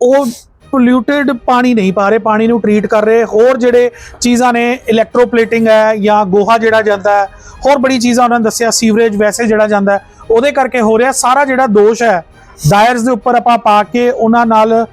ਉਹ ਪੋਲਿਊਟਡ ਪਾਣੀ ਨਹੀਂ ਪਾ ਰਹੇ, ਪਾਣੀ ਨੂੰ ਟ੍ਰੀਟ ਕਰ ਰਹੇ। ਹੋਰ ਜਿਹੜੇ ਚੀਜ਼ਾਂ ਨੇ ਇਲੈਕਟ੍ਰੋਪਲੇਟਿੰਗ ਹੈ ਜਾਂ ਗੋਹਾ ਜਿਹੜਾ ਜਾਂਦਾ ਹੈ, ਹੋਰ ਬੜੀ ਚੀਜ਼ਾਂ ਉਹਨਾਂ ਨੇ ਦੱਸਿਆ ਸੀਵਰੇਜ ਵੈਸੇ ਜਿਹੜਾ ਜਾਂਦਾ ਉਹਦੇ ਕਰਕੇ ਹੋ ਰਿਹਾ। ਸਾਰਾ ਜਿਹੜਾ ਦੋਸ਼ ਹੈ ਦਾਇਰਸ ਦੇ ਉੱਪਰ ਆਪਾਂ ਪਾ ਕੇ ਉਹਨਾਂ ਨਾਲ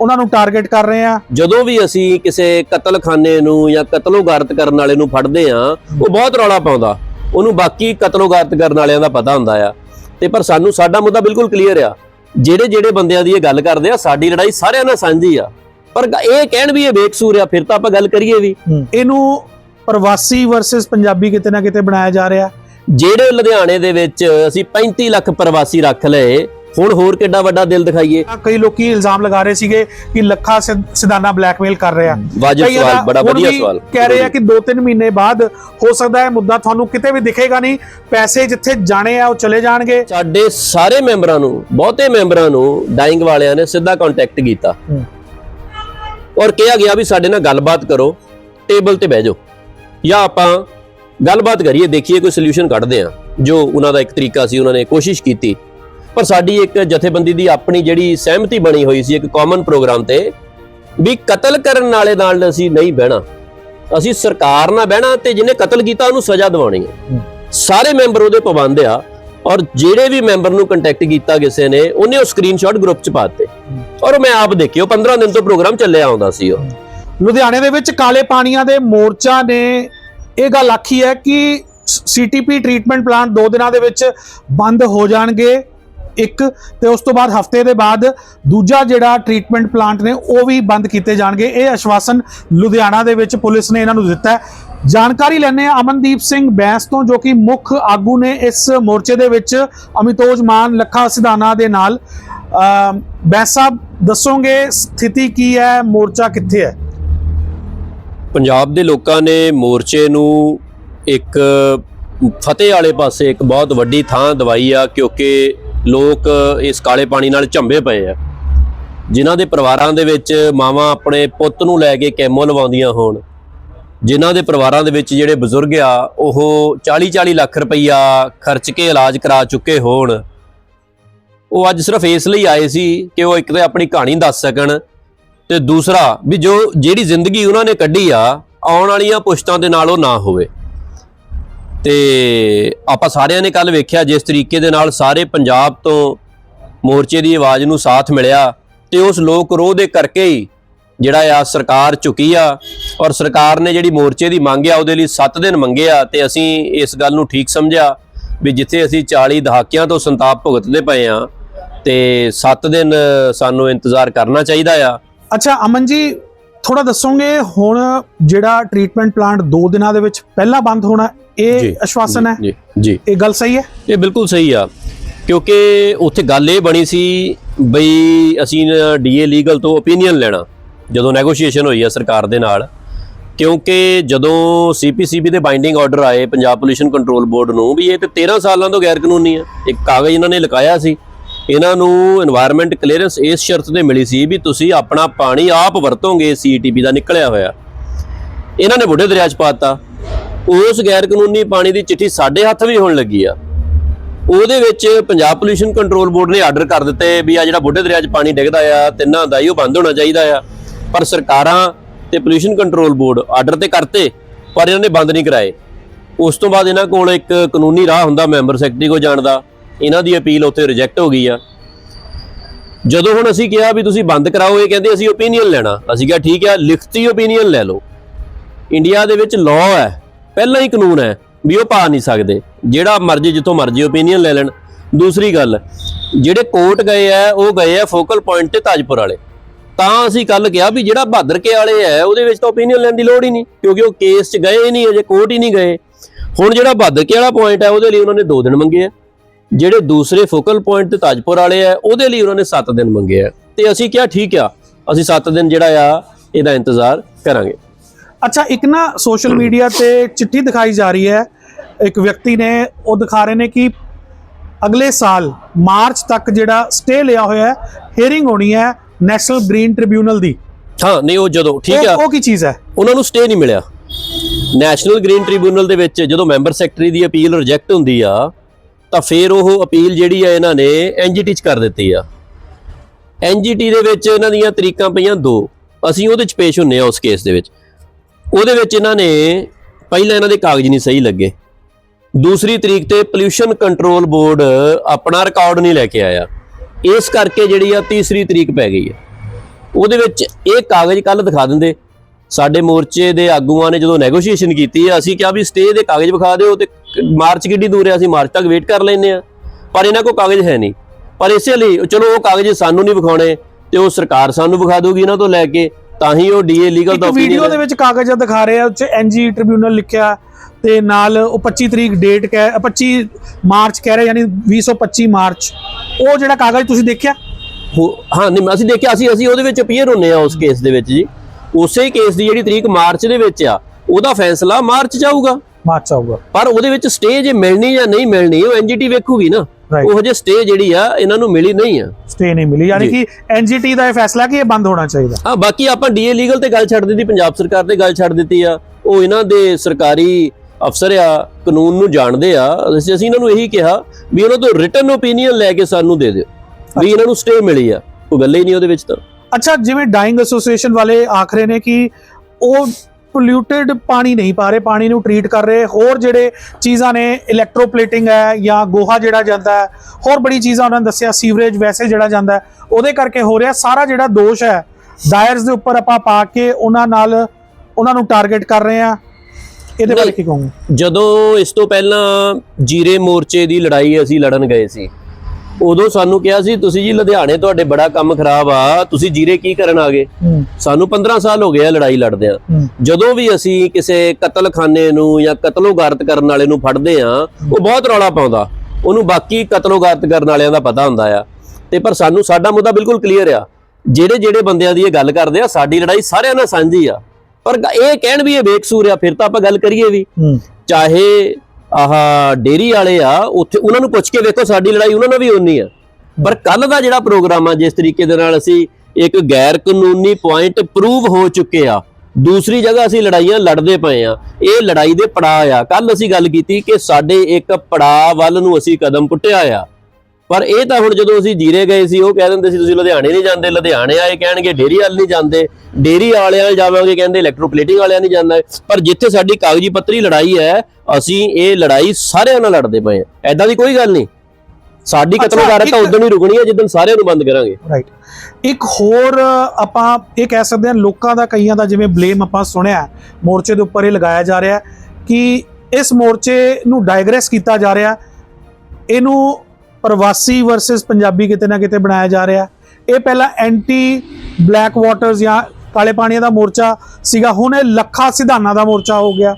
ਉਹਨਾਂ ਨੂੰ ਟਾਰਗੇਟ ਕਰ ਰਹੇ ਆ ਜਦੋਂ ਵੀ ਅਸੀਂ ਕਿਸੇ ਕਤਲਖਾਨੇ ਨੂੰ ਜਾਂ ਕਤਲੋਗਾਰਤ ਕਰਨ ਵਾਲੇ ਨੂੰ ਫੜਦੇ ਆ ਉਹ ਬਹੁਤ ਰੌਲਾ ਪਾਉਂਦਾ। ਉਹਨੂੰ ਬਾਕੀ ਕਤਲੋਗਾਰਤ ਕਰਨ ਵਾਲਿਆਂ ਦਾ ਪਤਾ ਹੁੰਦਾ ਆ। ਤੇ ਪਰ ਸਾਨੂੰ, ਸਾਡਾ ਮੁੱਦਾ ਬਿਲਕੁਲ ਕਲੀਅਰ ਆ। ਜਿਹੜੇ ਜਿਹੜੇ ਬੰਦਿਆਂ ਦੀ ਇਹ ਗੱਲ ਕਰਦੇ ਆ ਸਾਡੀ ਲੜਾਈ ਸਾਰਿਆਂ ਨਾਲ ਸਾਂਝੀ ਆ। ਪਰ ਇਹ ਕਹਿਣ ਵੀ ਇਹ ਬੇਕਸੂਰ ਆ ਫਿਰ ਤਾਂ ਆਪਾਂ ਗੱਲ ਕਰੀਏ ਵੀ। ਇਹਨੂੰ ਪ੍ਰਵਾਸੀ ਵਰਸਸ ਪੰਜਾਬੀ ਕਿਤੇ ਨਾ ਕਿਤੇ ਬਣਾਇਆ ਜਾ ਰਿਹਾ। ਜਿਹੜੇ ਲੁਧਿਆਣੇ ਦੇ ਵਿੱਚ ਅਸੀਂ 35 ਲੱਖ ਪ੍ਰਵਾਸੀ ਰੱਖ ਲਏ ਹੁਣ ਹੋਰ ਕਿੱਡਾ ਵੱਡਾ ਦਿਲ ਦਿਖਾਈਏ। ਕਈ ਲੋਕੀ ਇਲਜ਼ਾਮ ਲਗਾ ਰਹੇ ਸੀਗੇ ਕਿ ਲੱਖਾ ਸਿਧਾਨਾ ਬਲੈਕਮੇਲ ਕਰ ਰਿਹਾ। ਵਾਜਬ ਸਵਾਲ ਬੜਾ ਵਧੀਆ ਸਵਾਲ। ਕਹਿ ਰਹੇ ਆ ਕਿ 2-3 ਮਹੀਨੇ ਬਾਅਦ ਹੋ ਸਕਦਾ ਹੈ ਮੁੱਦਾ ਤੁਹਾਨੂੰ ਕਿਤੇ ਵੀ ਦਿਖੇਗਾ ਨਹੀਂ। ਪੈਸੇ ਜਿੱਥੇ ਜਾਣੇ ਆ ਉਹ ਚਲੇ ਜਾਣਗੇ। ਸਾਡੇ ਸਾਰੇ ਮੈਂਬਰਾਂ ਨੂੰ ਬਹੁਤੇ ਮੈਂਬਰਾਂ ਨੂੰ ਡਾਈਂਗ ਵਾਲਿਆਂ ਨੇ ਸਿੱਧਾ ਕੰਟੈਕਟ ਕੀਤਾ। ਔਰ ਕਿਹਾ ਗਿਆ ਵੀ ਸਾਡੇ ਨਾਲ ਗੱਲਬਾਤ ਕਰੋ ਟੇਬਲ ਤੇ ਬਹਿ ਜਾਓ। ਜਾਂ ਆਪਾਂ ਗੱਲਬਾਤ ਕਰੀਏ ਦੇਖੀਏ ਕੋਈ ਸੋਲੂਸ਼ਨ ਕੱਢਦੇ ਆ ਜੋ ਉਹਨਾਂ ਦਾ ਇੱਕ ਤਰੀਕਾ ਸੀ ਉਹਨਾਂ ਨੇ ਕੋਸ਼ਿਸ਼ ਕੀਤੀ। ਪਰ ਸਾਡੀ ਇੱਕ ਜਥੇਬੰਦੀ ਦੀ ਆਪਣੀ ਜਿਹੜੀ ਸਹਿਮਤੀ ਬਣੀ ਹੋਈ ਸੀ ਇੱਕ ਕਾਮਨ ਪ੍ਰੋਗਰਾਮ ਤੇ ਵੀ ਕਤਲ ਕਰਨ ਵਾਲੇ ਨਾਲ ਅਸੀਂ ਨਹੀਂ ਬਹਿਣਾ। ਅਸੀਂ ਸਰਕਾਰ ਨਾਲ ਬਹਿਣਾ ਤੇ ਜਿਹਨੇ ਕਤਲ ਕੀਤਾ ਉਹਨੂੰ ਸਜ਼ਾ ਦਿਵਾਉਣੀ ਹੈ। ਸਾਰੇ ਮੈਂਬਰ ਉਹਦੇ ਪਾਬੰਦ ਆ ਔਰ ਜਿਹੜੇ ਵੀ ਮੈਂਬਰ ਨੂੰ ਕੰਟੈਕਟ ਕੀਤਾ ਕਿਸੇ ਨੇ, ਉਹਨੇ ਉਹ ਸਕਰੀਨਸ਼ਾਟ ਗਰੁੱਪ 'ਚ ਪਾਤੇ ਔਰ ਮੈਂ ਆਪ ਦੇਖਿਓ 15 ਦਿਨ ਤੋਂ ਪ੍ਰੋਗਰਾਮ ਚੱਲਿਆ ਆਉਂਦਾ ਸੀ ਉਹ। ਲੁਧਿਆਣੇ ਦੇ ਵਿੱਚ ਕਾਲੇ ਪਾਣੀਆਂ ਦੇ ਮੋਰਚਾ ਨੇ ਇਹ ਗੱਲ ਆਖੀ ਹੈ ਕਿ ਸੀਟੀਪੀ ਟ੍ਰੀਟਮੈਂਟ ਪਲਾਂਟ 2 ਦਿਨਾਂ ਦੇ ਵਿੱਚ ਬੰਦ ਹੋ ਜਾਣਗੇ। ਇੱਕ ਤੇ ਉਸ ਤੋਂ ਬਾਅਦ ਹਫ਼ਤੇ ਦੇ ਬਾਅਦ ਦੂਜਾ ਜਿਹੜਾ ਟ੍ਰੀਟਮੈਂਟ ਪਲਾਂਟ ਨੇ, ਉਹ ਵੀ ਬੰਦ ਕੀਤੇ ਜਾਣਗੇ। ਇਹ ਆਸ਼ਵਾਸਨ ਲੁਧਿਆਣਾ ਦੇ ਵਿੱਚ ਪੁਲਿਸ ਨੇ ਇਹਨਾਂ ਨੂੰ ਦਿੱਤਾ ਹੈ। ਜਾਣਕਾਰੀ ਲੈਣੇ ਆ ਅਮਨਦੀਪ ਸਿੰਘ ਬੈਂਸ ਤੋਂ, ਜੋ ਕਿ ਮੁੱਖ ਆਗੂ ਨੇ ਇਸ ਮੋਰਚੇ ਦੇ ਵਿੱਚ ਅਮਿਤੋਜ ਮਾਨ, ਲੱਖਾ ਸਿਧਾਨਾ ਦੇ ਨਾਲ। ਬੈਂਸ ਸਾਹਿਬ, ਦੱਸੋਗੇ ਸਥਿਤੀ ਕੀ ਹੈ, ਮੋਰਚਾ ਕਿੱਥੇ ਹੈ? ਪੰਜਾਬ ਦੇ ਲੋਕਾਂ ਨੇ ਮੋਰਚੇ ਨੂੰ ਇੱਕ ਫਤਿਹ ਵਾਲੇ ਪਾਸੇ ਇੱਕ ਬਹੁਤ ਵੱਡੀ ਥਾਂ ਦਵਾਈ ਆ, ਕਿਉਂਕਿ ਲੋਕ ਇਸ ਕਾਲੇ ਪਾਣੀ ਨਾਲ ਝੰਬੇ ਪਏ ਆ। ਜਿਨ੍ਹਾਂ ਦੇ ਪਰਿਵਾਰਾਂ ਦੇ ਵਿੱਚ ਮਾਵਾਂ ਆਪਣੇ ਪੁੱਤ ਨੂੰ ਲੈ ਕੇ ਕੈਮੋ ਲਵਾਉਂਦੀਆਂ ਹੋਣ, ਜਿਨ੍ਹਾਂ ਦੇ ਪਰਿਵਾਰਾਂ ਦੇ ਵਿੱਚ ਜਿਹੜੇ ਬਜ਼ੁਰਗ ਆ, ਉਹ 40-40 ਲੱਖ ਰੁਪਈਆ ਖਰਚ ਕੇ ਇਲਾਜ ਕਰਾ ਚੁੱਕੇ ਹੋਣ। ਉਹ ਅੱਜ ਸਿਰਫ ਇਸ ਲਈ ਆਏ ਸੀ ਕਿ ਉਹ ਇੱਕ ਤਾਂ ਆਪਣੀ ਕਹਾਣੀ ਦੱਸ ਸਕਣ ਤੇ ਦੂਸਰਾ ਵੀ ਜੋ ਜਿਹੜੀ ਜ਼ਿੰਦਗੀ ਉਹਨਾਂ ਨੇ ਕੱਢੀ ਆ, ਆਉਣ ਵਾਲੀਆਂ ਪੁਸ਼ਤਾਂ ਦੇ ਨਾਲ ਉਹ ਨਾ ਹੋਵੇ। ਤੇ ਆਪਾਂ ਸਾਰਿਆਂ ਨੇ ਕੱਲ ਵੇਖਿਆ ਜਿਸ ਤਰੀਕੇ ਦੇ ਨਾਲ ਸਾਰੇ ਪੰਜਾਬ ਤੋਂ ਮੋਰਚੇ ਦੀ ਆਵਾਜ਼ ਨੂੰ ਸਾਥ ਮਿਲਿਆ ਤੇ ਉਸ ਲੋਕ ਰੋਹ ਦੇ ਕਰਕੇ ਹੀ ਜਿਹੜਾ ਆ ਸਰਕਾਰ ਝੁਕੀ ਆ ਔਰ ਸਰਕਾਰ ਨੇ ਜਿਹੜੀ ਮੋਰਚੇ ਦੀ ਮੰਗ ਆ ਉਹਦੇ ਲਈ 7 ਦਿਨ ਮੰਗੇ ਆ ਤੇ ਅਸੀਂ ਇਸ ਗੱਲ ਨੂੰ ਠੀਕ ਸਮਝਿਆ ਵੀ ਜਿੱਥੇ ਅਸੀਂ 40 ਦਹਾਕਿਆਂ ਤੋਂ ਸੰਤਾਪ ਭੁਗਤਦੇ ਪਏ ਆ ਤੇ 7 ਦਿਨ ਸਾਨੂੰ ਇੰਤਜ਼ਾਰ ਕਰਨਾ ਚਾਹੀਦਾ ਆ। ਅੱਛਾ, ਅਮਨ ਜੀ ਥੋੜਾ ਦੱਸੋਗੇ, ਹੁਣ ਜਿਹੜਾ ਟ੍ਰੀਟਮੈਂਟ ਪਲਾਂਟ 2 ਦਿਨਾਂ ਦੇ ਵਿੱਚ ਪਹਿਲਾਂ ਬੰਦ ਹੋਣਾ ਇਹ ਅਸ਼ਵਾਸਨ ਹੈ? ਜੀ ਇਹ ਗੱਲ ਸਹੀ ਹੈ? ਇਹ ਬਿਲਕੁਲ ਸਹੀ ਆ ਕਿਉਂਕਿ ਉੱਥੇ ਗੱਲ ਇਹ ਬਣੀ ਸੀ ਬਈ ਅਸੀਂ ਡੀਏ ਲੀਗਲ ਤੋਂ opinion ਲੈਣਾ ਜਦੋਂ ਨੈਗੋਸ਼ੀਏਸ਼ਨ ਹੋਈ ਆ ਸਰਕਾਰ ਦੇ ਨਾਲ ਕਿਉਂਕਿ ਜਦੋਂ ਸੀਪੀਸੀਬੀ ਦੇ ਬਾਈਂਡਿੰਗ ਆਰਡਰ ਆਏ ਪੰਜਾਬ ਪੋਲੂਸ਼ਨ ਕੰਟਰੋਲ ਬੋਰਡ ਨੂੰ ਵੀ ਇਹ ਤੇ 13 ਸਾਲਾਂ ਤੋਂ ਗੈਰ ਕਾਨੂੰਨੀ ਆ ਇੱਕ ਕਾਗਜ਼ ਇਹਨਾਂ ਨੇ ਲਿਖਾਇਆ ਸੀ ਇਹਨਾਂ ਨੂੰ এনवायरमेंट ਕਲੀਅਰੈਂਸ ਇਸ ਸ਼ਰਤ ਤੇ ਮਿਲੀ ਸੀ ਵੀ ਤੁਸੀਂ ਆਪਣਾ ਪਾਣੀ ਆਪ ਵਰਤੋਗੇ ਸੀਟੀਪੀ ਦਾ ਨਿਕਲਿਆ ਹੋਇਆ। ਇਹਨਾਂ ਨੇ ਬੁੱਢੇ ਦਰਿਆ ਚ ਪਾਤਾ ਉਸ ਗੈਰ ਕਾਨੂੰਨੀ ਪਾਣੀ ਦੀ ਚਿੱਠੀ ਸਾਡੇ ਹੱਥ ਵੀ ਹੋਣ ਲੱਗੀ ਆ। ਉਹਦੇ ਵਿੱਚ ਪੰਜਾਬ ਪੋਲੂਸ਼ਨ ਕੰਟਰੋਲ ਬੋਰਡ ਨੇ ਆਰਡਰ ਕਰ ਦਿੱਤੇ ਵੀ ਆ ਜਿਹੜਾ ਬੁੱਢੇ ਦਰਿਆ 'ਚ ਪਾਣੀ ਡਿੱਗਦਾ ਆ, ਤਿੰਨਾਂ ਦਾ ਹੀ ਉਹ ਬੰਦ ਹੋਣਾ ਚਾਹੀਦਾ ਆ। ਪਰ ਸਰਕਾਰਾਂ ਤੇ ਪੋਲੂਸ਼ਨ ਕੰਟਰੋਲ ਬੋਰਡ ਆਰਡਰ ਤੇ ਕਰਤੇ, ਪਰ ਇਹਨਾਂ ਨੇ ਬੰਦ ਨਹੀਂ ਕਰਾਏ। ਉਸ ਤੋਂ ਬਾਅਦ ਇਹਨਾਂ ਕੋਲ ਇੱਕ ਕਾਨੂੰਨੀ ਰਾਹ ਹੁੰਦਾ ਮੈਂਬਰ ਸੈਕਟਰੀ ਕੋ ਜਾਣ ਦਾ। ਇਹਨਾਂ ਦੀ ਅਪੀਲ ਉੱਥੇ ਰਿਜੈਕਟ ਹੋ ਗਈ ਆ। ਜਦੋਂ ਹੁਣ ਅਸੀਂ ਕਿਹਾ ਵੀ ਤੁਸੀਂ ਬੰਦ ਕਰਾਓ, ਇਹ ਕਹਿੰਦੇ ਅਸੀਂ ਓਪੀਨੀਅਨ ਲੈਣਾ। ਅਸੀਂ ਕਿਹਾ ਠੀਕ ਆ, ਲਿਖਤੀ ਓਪੀਨੀਅਨ ਲੈ ਲਓ। ਇੰਡੀਆ ਦੇ ਵਿੱਚ ਲਾਅ ਹੈ। ਪਹਿਲਾਂ ਹੀ ਕਾਨੂੰਨ ਹੈ ਵੀ ਉਹ ਪਾ ਨਹੀਂ ਸਕਦੇ। ਜਿਹੜਾ ਮਰਜ਼ੀ ਜਿੱਥੋਂ ਮਰਜ਼ੀ ਓਪੀਨੀਅਨ ਲੈ ਲੈਣ। ਦੂਸਰੀ ਗੱਲ, ਜਿਹੜੇ ਕੋਰਟ ਗਏ ਆ, ਉਹ ਗਏ ਆ ਫੋਕਲ ਪੁਆਇੰਟ ਤੇ ਤਾਜਪੁਰ ਵਾਲੇ। ਤਾਂ ਅਸੀਂ ਕੱਲ ਕਿਹਾ ਵੀ ਜਿਹੜਾ ਬਹਾਦਰਕੇ ਵਾਲੇ ਆ, ਉਹਦੇ ਵਿੱਚ ਤਾਂ ਓਪੀਨੀਅਨ ਲੈਣ ਦੀ ਲੋੜ ਹੀ ਨਹੀਂ, ਕਿਉਂਕਿ ਉਹ ਕੇਸ 'ਚ ਗਏ ਹੀ ਨਹੀਂ, ਅਜੇ ਕੋਰਟ ਹੀ ਨਹੀਂ ਗਏ। ਹੁਣ ਜਿਹੜਾ ਬਹਾਦਰਕੇ ਵਾਲਾ ਪੁਆਇੰਟ ਹੈ, ਉਹਦੇ ਲਈ ਉਹਨਾਂ ਨੇ 2 ਦਿਨ ਮੰਗੇ ਆ। ਜਿਹੜੇ ਦੂਸਰੇ ਫੋਕਲ ਪੁਆਇੰਟ ਤੇ ਤਾਜਪੁਰ ਵਾਲੇ ਆ, ਉਹਦੇ ਲਈ ਉਹਨਾਂ ਨੇ 7 ਦਿਨ ਮੰਗੇ ਆ। ਤੇ ਅਸੀਂ ਕਿਹਾ, ਠੀਕ ਆ, ਅਸੀਂ 7 ਦਿਨ ਜਿਹੜਾ ਆ, ਇਹਦਾ ਇੰਤਜ਼ਾਰ ਕਰਾਂਗੇ। ਅੱਛਾ ਇੱਕ ਨਾ ਸੋਸ਼ਲ ਮੀਡੀਆ ਤੇ ਚਿੱਠੀ ਦਿਖਾਈ ਜਾ ਰਹੀ ਹੈ। ਇੱਕ ਵਿਅਕਤੀ ਨੇ ਉਹ ਦਿਖਾ ਰਹੇ ਨੇ ਕਿ ਅਗਲੇ ਸਾਲ ਮਾਰਚ ਤੱਕ ਜਿਹੜਾ ਸਟੇ ਲਿਆ ਹੋਇਆ ਹੈ ਹੀਅਰਿੰਗ ਹੋਣੀ ਹੈ ਨੈਸ਼ਨਲ ਗ੍ਰੀਨ ਟ੍ਰਿਬਿਊਨਲ ਦੀ। ਹਾਂ ਨਹੀਂ ਉਹ ਜਦੋਂ ਠੀਕ ਆ ਉਹ ਕੀ ਚੀਜ਼ ਹੈ? ਉਹਨਾਂ ਨੂੰ ਸਟੇ ਨਹੀਂ ਮਿਲਿਆ। ਨੈਸ਼ਨਲ ਗ੍ਰੀਨ ਟ੍ਰਿਬਿਊਨਲ ਦੇ ਵਿੱਚ ਜਦੋਂ ਮੈਂਬਰ ਸੈਕਟਰੀ ਦੀ ਅਪੀਲ ਰਿਜੈਕਟ ਹੁੰਦੀ ਆ ਤਾਂ ਫਿਰ ਉਹ ਅਪੀਲ ਜਿਹੜੀ ਆ ਇਹਨਾਂ ਨੇ ਐਨਜੀਟੀ ਚ ਕਰ ਦਿੱਤੀ ਆ। ਐਨਜੀਟੀ ਦੇ ਵਿੱਚ ਇਹਨਾਂ ਦੀਆਂ ਤਰੀਕਾਂ ਪਈਆਂ ਦੋ। ਅਸੀਂ ਉਹਦੇ ਚ ਪੇਸ਼ ਹੁੰਨੇ ਆ ਉਸ ਕੇਸ ਦੇ ਵਿੱਚ। ਉਹਦੇ ਵਿੱਚ ਇਹਨਾਂ ਨੇ ਪਹਿਲਾਂ ਇਹਨਾਂ ਦੇ ਕਾਗਜ਼ ਨਹੀਂ ਸਹੀ ਲੱਗੇ। ਦੂਸਰੀ ਤਰੀਕ ਤੇ ਪੋਲਿਊਸ਼ਨ ਕੰਟਰੋਲ ਬੋਰਡ ਆਪਣਾ ਰਿਕਾਰਡ ਨਹੀਂ ਲੈ ਕੇ ਆਇਆ। ਇਸ ਕਰਕੇ ਜਿਹੜੀ ਆ ਤੀਸਰੀ ਤਰੀਕ ਪੈ ਗਈ ਆ ਉਹਦੇ ਵਿੱਚ ਇਹ ਕਾਗਜ਼ ਕੱਲ ਦਿਖਾ ਦਿੰਦੇ। ਸਾਡੇ ਮੋਰਚੇ ਦੇ ਆਗੂਆਂ ਨੇ ਜਦੋਂ ਨੈਗੋਸ਼ੀਏਸ਼ਨ ਕੀਤੀ ਅਸੀਂ ਕਿਹਾ ਵੀ ਸਟੇ ਦੇ ਕਾਗਜ਼ ਵਿਖਾ ਦਿਓ ਤੇ ਮਾਰਚ ਕਿੱਡੀ ਦੂਰ ਹੈ, ਅਸੀਂ ਮਾਰਚ ਤੱਕ ਵੇਟ ਕਰ ਲੈਨੇ ਆ। ਪਰ ਇਹਨਾਂ ਕੋਲ ਕਾਗਜ਼ ਹੈ ਨਹੀਂ। ਪਰ ਇਸੇ ਲਈ ਚਲੋ ਉਹ ਕਾਗਜ਼ ਸਾਨੂੰ ਨਹੀਂ ਵਿਖਾਉਣੇ ਤੇ ਉਹ ਸਰਕਾਰ ਸਾਨੂੰ ਵਿਖਾ ਦੂਗੀ ਇਹਨਾਂ ਤੋਂ ਲੈ ਕੇ। ਤਾਂ ਹੀ ਉਹ ਡੀਏ ਲੀਗਲ ਦਾ ਵੀਡੀਓ ਦੇ। ਵਿੱਚ ਕਾਗਜ਼ ਦਿਖਾ ਰਹੇ ਆ ਉੱਚ ਐਨਜੀ ਟ੍ਰਿਬਿਊਨਲ ਲਿਖਿਆ ਤੇ ਨਾਲ ਉਹ 25 ਤਰੀਕ ਡੇਟ ਕਹਿ 25 ਮਾਰਚ ਕਹਿ ਰਹੇ ਯਾਨੀ 2025 ਮਾਰਚ। ਉਹ ਜਿਹੜਾ ਕਾਗਜ਼ ਤੁਸੀਂ ਦੇਖਿਆ? ਹੋ- ਨਹੀਂ ਅਸੀਂ ਦੇਖਿਆ ਅਸੀਂ ਅਸੀਂ ਉਹਦੇ ਵਿੱਚ ਅਪੀਅਰ ਹੁੰਨੇ ਆ ਉਸ ਕੇਸ ਦੇ ਵਿੱਚ ਜੀ। ਉਸੇ ਕੇਸ ਦੀ ਜਿਹੜੀ ਤਰੀਕ ਮਾਰਚ ਦੇ ਵਿੱਚ ਆ ਉਹਦਾ ਫੈਸਲਾ ਮਾਰਚ ਆਊਗਾ। ਮਾਰਚ ਆਊਗਾ। ਪਰ ਉਹਦੇ ਵਿੱਚ ਸਟੇ ਜੇ ਮਿਲਣੀ ਜਾਂ ਨਹੀਂ ਮਿਲਣੀ ਉਹ ਐਨਜੀਟੀ ਵੇਖੂਗੀ ਨਾ. ਉਹ ਜੇ ਸਟੇ ਜਿਹੜੀ ਆ ਇਹਨਾਂ ਨੂੰ ਮਿਲੀ ਨਹੀਂ ਆ। ਸਟੇ ਨਹੀਂ ਮਿਲੀ ਯਾਨੀ। ਕਿ ਐਨਜੀਟੀ ਦਾ ਇਹ ਫੈਸਲਾ ਕਿ ਇਹ ਬੰਦ ਹੋਣਾ ਚਾਹੀਦਾ? ਹਾਂ ਬਾਕੀ ਆਪਾਂ ਡੀਏ ਲੀਗਲ ਤੇ ਗੱਲ ਛੱਡ ਦਿੱਤੀ ਪੰਜਾਬ ਸਰਕਾਰ ਤੇ ਗੱਲ ਛੱਡ ਦਿੱਤੀ ਆ। ਉਹ ਇਹਨਾਂ ਦੇ ਸਰਕਾਰੀ ਅਫਸਰ ਆ ਕਾਨੂੰਨ ਨੂੰ ਜਾਣਦੇ ਆ। ਅਸੀਂ ਅਸੀਂ ਇਹਨਾਂ ਨੂੰ ਇਹੀ ਕਿਹਾ ਵੀ ਉਹਨਾਂ ਤੋਂ ਰਿਟਨ ਓਪੀਨੀਅਨ ਲੈ ਕੇ ਸਾਨੂੰ ਦੇ ਦਿਓ ਵੀ ਇਹਨਾਂ ਨੂੰ ਸਟੇ ਮਿਲੀ ਆ। ਕੋਈ ਗੱਲ ਹੀ ਨਹੀਂ ਉਹਦੇ ਵਿੱਚ ਤਾਂ। ਅੱਛਾ ਜਿਵੇਂ ਡਾਈਂਗ ਐਸੋਸੀਏਸ਼ਨ ਵਾਲੇ ਆਖ ਰਹੇ ਨੇ ਕਿ ਉਹ ਪੋਲਿਊਟਡ ਪਾਣੀ ਨਹੀਂ ਪਾ ਰਹੇ ਪਾਣੀ ਨੂੰ ਟਰੀਟ ਕਰ ਰਹੇ। ਹੋਰ ਜਿਹੜੇ ਚੀਜ਼ਾਂ ਨੇ ਇਲੈਕਟ੍ਰੋਪਲੇਟਿੰਗ ਹੈ ਜਾਂ ਗੋਹਾ ਜਿਹੜਾ ਜਾਂਦਾ ਹੈ ਹੋਰ ਬੜੀ ਚੀਜ਼ਾਂ ਉਹਨਾਂ ਨੇ ਦੱਸਿਆ ਸੀਵਰੇਜ ਵੈਸੇ ਜਿਹੜਾ ਜਾਂਦਾ ਹੈ ਉਹਦੇ ਕਰਕੇ ਹੋ ਰਿਹਾ ਸਾਰਾ ਜਿਹੜਾ ਦੋਸ਼ ਹੈ। ਦਾਇਰਸ ਦੇ ਉੱਪਰ ਆਪਾਂ ਪਾ ਕੇ ਉਹਨਾਂ ਨਾਲ ਉਹਨਾਂ ਨੂੰ ਟਾਰਗੇਟ ਕਰ ਰਹੇ ਆ ਇਹਦੇ ਬਾਰੇ। ਕੀ ਕਹੋਗੇ? ਜਦੋਂ ਇਸ ਤੋਂ ਪਹਿਲਾਂ ਜੀਰੇ ਮੋਰਚੇ ਦੀ ਲੜਾਈ ਅਸੀਂ ਲੜਨ ਗਏ ਸੀ ਉਦੋਂ ਸਾਨੂੰ ਕਿਹਾ ਸੀ ਤੁਸੀਂ ਜੀ ਲੁਧਿਆਣੇ ਤੁਹਾਡੇ ਬੜਾ ਕੰਮ ਖਰਾਬ ਆ ਤੁਸੀਂ ਜੀਰੇ ਕੀ ਕਰਨ ਆ ਗਏ? ਸਾਨੂੰ 15 ਸਾਲ ਹੋ ਗਏ ਆ ਲੜਾਈ ਲੜਦਿਆਂ। ਜਦੋਂ ਵੀ ਅਸੀਂ ਕਿਸੇ ਕਤਲਖਾਨੇ ਨੂੰ ਜਾਂ ਕਤਲੋਗਾਰਤ ਕਰਨ ਵਾਲੇ ਨੂੰ ਫੜਦੇ ਆ ਉਹ ਬਹੁਤ ਰੌਲਾ ਪਾਉਂਦਾ। ਉਹਨੂੰ ਬਾਕੀ ਕਤਲੋਗਾਰਤ ਕਰਨ ਵਾਲਿਆਂ ਦਾ ਪਤਾ ਹੁੰਦਾ ਆ। ਤੇ ਪਰ ਸਾਨੂੰ ਸਾਡਾ ਮੁੱਦਾ ਬਿਲਕੁਲ ਕਲੀਅਰ ਆ। ਜਿਹੜੇ ਜਿਹੜੇ ਬੰਦਿਆਂ ਦੀ ਇਹ ਗੱਲ ਕਰਦੇ ਆ ਸਾਡੀ ਲੜਾਈ ਸਾਰਿਆਂ ਨਾਲ ਸਾਂਝੀ ਆ। ਪਰ ਇਹ ਕਹਿਣ ਵੀ ਇਹ ਬੇਕਸੂਰ ਆ ਫਿਰ ਤਾਂ ਆਪਾਂ ਗੱਲ ਕਰੀਏ ਵੀ। ਚਾਹੇ ਆਹ ਡੇਰੀ ਵਾਲੇ ਆ, ਉੱਥੇ ਉਹਨਾਂ ਨੂੰ ਪੁੱਛ ਕੇ ਵੇਖੋ, ਸਾਡੀ ਲੜਾਈ ਉਹਨਾਂ ਨਾਲ ਵੀ ਉਨੀ ਆ। ਪਰ ਕੱਲ ਦਾ ਜਿਹੜਾ ਪ੍ਰੋਗਰਾਮ ਆ, ਜਿਸ ਤਰੀਕੇ ਦੇ ਨਾਲ ਅਸੀਂ ਇੱਕ ਗੈਰ ਕਾਨੂੰਨੀ ਪੁਆਇੰਟ ਪ੍ਰੂਵ ਹੋ ਚੁੱਕੇ ਆ, ਦੂਸਰੀ ਜਗ੍ਹਾ ਅਸੀਂ ਲੜਾਈਆਂ ਲੜਦੇ ਪਏ ਆ। ਇਹ ਲੜਾਈ ਦੇ ਪੜਾਅ ਆ। ਕੱਲ ਅਸੀਂ ਗੱਲ ਕੀਤੀ ਕਿ ਸਾਡੇ ਇੱਕ ਪੜਾਅ ਵੱਲ ਨੂੰ ਅਸੀਂ ਕਦਮ ਪੁੱਟਿਆ ਆ। ਪਰ ਇਹ ਤਾਂ ਹੁਣ ਜਦੋਂ ਅਸੀਂ ਜੀਰੇ ਗਏ ਸੀ ਉਹ ਕਹਿ ਦਿੰਦੇ ਸੀ ਤੁਸੀਂ ਲੁਧਿਆਣੇ ਨਹੀਂ ਜਾਂਦੇ ਲੁਧਿਆਣੇ ਆਏ ਕਹਿਣਗੇ ਡੇਰੀ ਵਾਲ ਨਹੀਂ ਜਾਂਦੇ ਡੇਰੀ ਵਾਲਿਆਂ ਜਾਵਾਂਗੇ ਕਹਿੰਦੇ ਇਲੈਕਟ੍ਰੋਪਲੇਟਿੰਗ ਵਾਲਿਆਂ ਨਹੀਂ ਜਾਂਦਾ ਪਰ ਜਿੱਥੇ ਸਾਡੀ ਕਾਗਜ਼ੀ ਪੱਤਰੀ ਲੜਾਈ ਹੈ ਅਸੀਂ ਇਹ ਲੜਾਈ ਸਾਰਿਆਂ ਨਾਲ ਲੜਦੇ ਪਏ ਆ ਐਦਾਂ ਦੀ ਕੋਈ ਗੱਲ ਨਹੀਂ। ਸਾਡੀ ਕਤਲੋਗਾਰਤ ਤਾਂ ਉਦੋਂ ਹੀ ਰੁਕਣੀ ਹੈ ਜਿੱਦਣ ਸਾਰਿਆਂ ਨੂੰ ਬੰਦ ਕਰਾਂਗੇ। ਰਾਈਟ ਇੱਕ ਹੋਰ ਆਪਾਂ ਇਹ ਕਹਿ ਸਕਦੇ ਹਾਂ ਲੋਕਾਂ ਦਾ ਕਈਆਂ ਦਾ ਜਿਵੇਂ ਬਲੇਮ ਆਪਾਂ ਸੁਣਿਆ ਹੈ, ਮੋਰਚੇ ਦੇ ਉੱਪਰ ਇਹ ਲਗਾਇਆ ਜਾ ਰਿਹਾ ਹੈ ਕਿ ਇਸ ਮੋਰਚੇ ਨੂੰ ਡਾਇਗਰੈਸ ਕੀਤਾ ਜਾ ਰਿਹਾ ਇਹਨੂੰ ਪ੍ਰਵਾਸੀ ਵਰਸਸ ਪੰਜਾਬੀ ਕਿਤੇ ਨਾ ਕਿਤੇ ਬਣਾਇਆ ਜਾ ਰਿਹਾ। ਇਹ ਪਹਿਲਾਂ ਐਂਟੀ ਬਲੈਕ ਵਾਟਰਸ ਜਾਂ ਕਾਲੇ ਪਾਣੀਆਂ ਦਾ ਮੋਰਚਾ ਸੀਗਾ ਹੁਣ ਇਹ ਲੱਖਾ ਸਿਧਾਨਾ ਦਾ ਮੋਰਚਾ ਹੋ ਗਿਆ।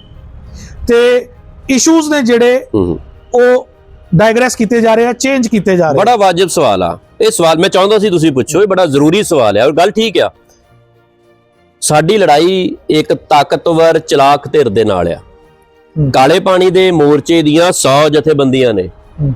ਤੇ ਇਸ਼ੂਜ਼ ਨੇ ਜਿਹੜੇ ਉਹ ਡਾਇਗਰੈਸ ਕੀਤੇ ਜਾ ਰਹੇ ਆ ਚੇਂਜ ਕੀਤੇ ਜਾ ਰਹੇ ਆ। ਬੜਾ ਵਾਜਬ ਸਵਾਲ ਆ। ਇਹ ਸਵਾਲ ਮੈਂ ਚਾਹੁੰਦਾ ਸੀ ਤੁਸੀਂ ਪੁੱਛੋ ਇਹ ਬੜਾ ਜ਼ਰੂਰੀ ਸਵਾਲ ਹੈ ਔਰ ਗੱਲ ਠੀਕ ਆ। ਸਾਡੀ ਲੜਾਈ ਇੱਕ ਤਾਕਤਵਰ ਚਲਾਕ ਧਿਰ ਦੇ ਨਾਲ ਆ। ਕਾਲੇ ਪਾਣੀ ਦੇ ਮੋਰਚੇ ਦੀਆਂ 100 ਜਥੇਬੰਦੀਆਂ ਨੇ।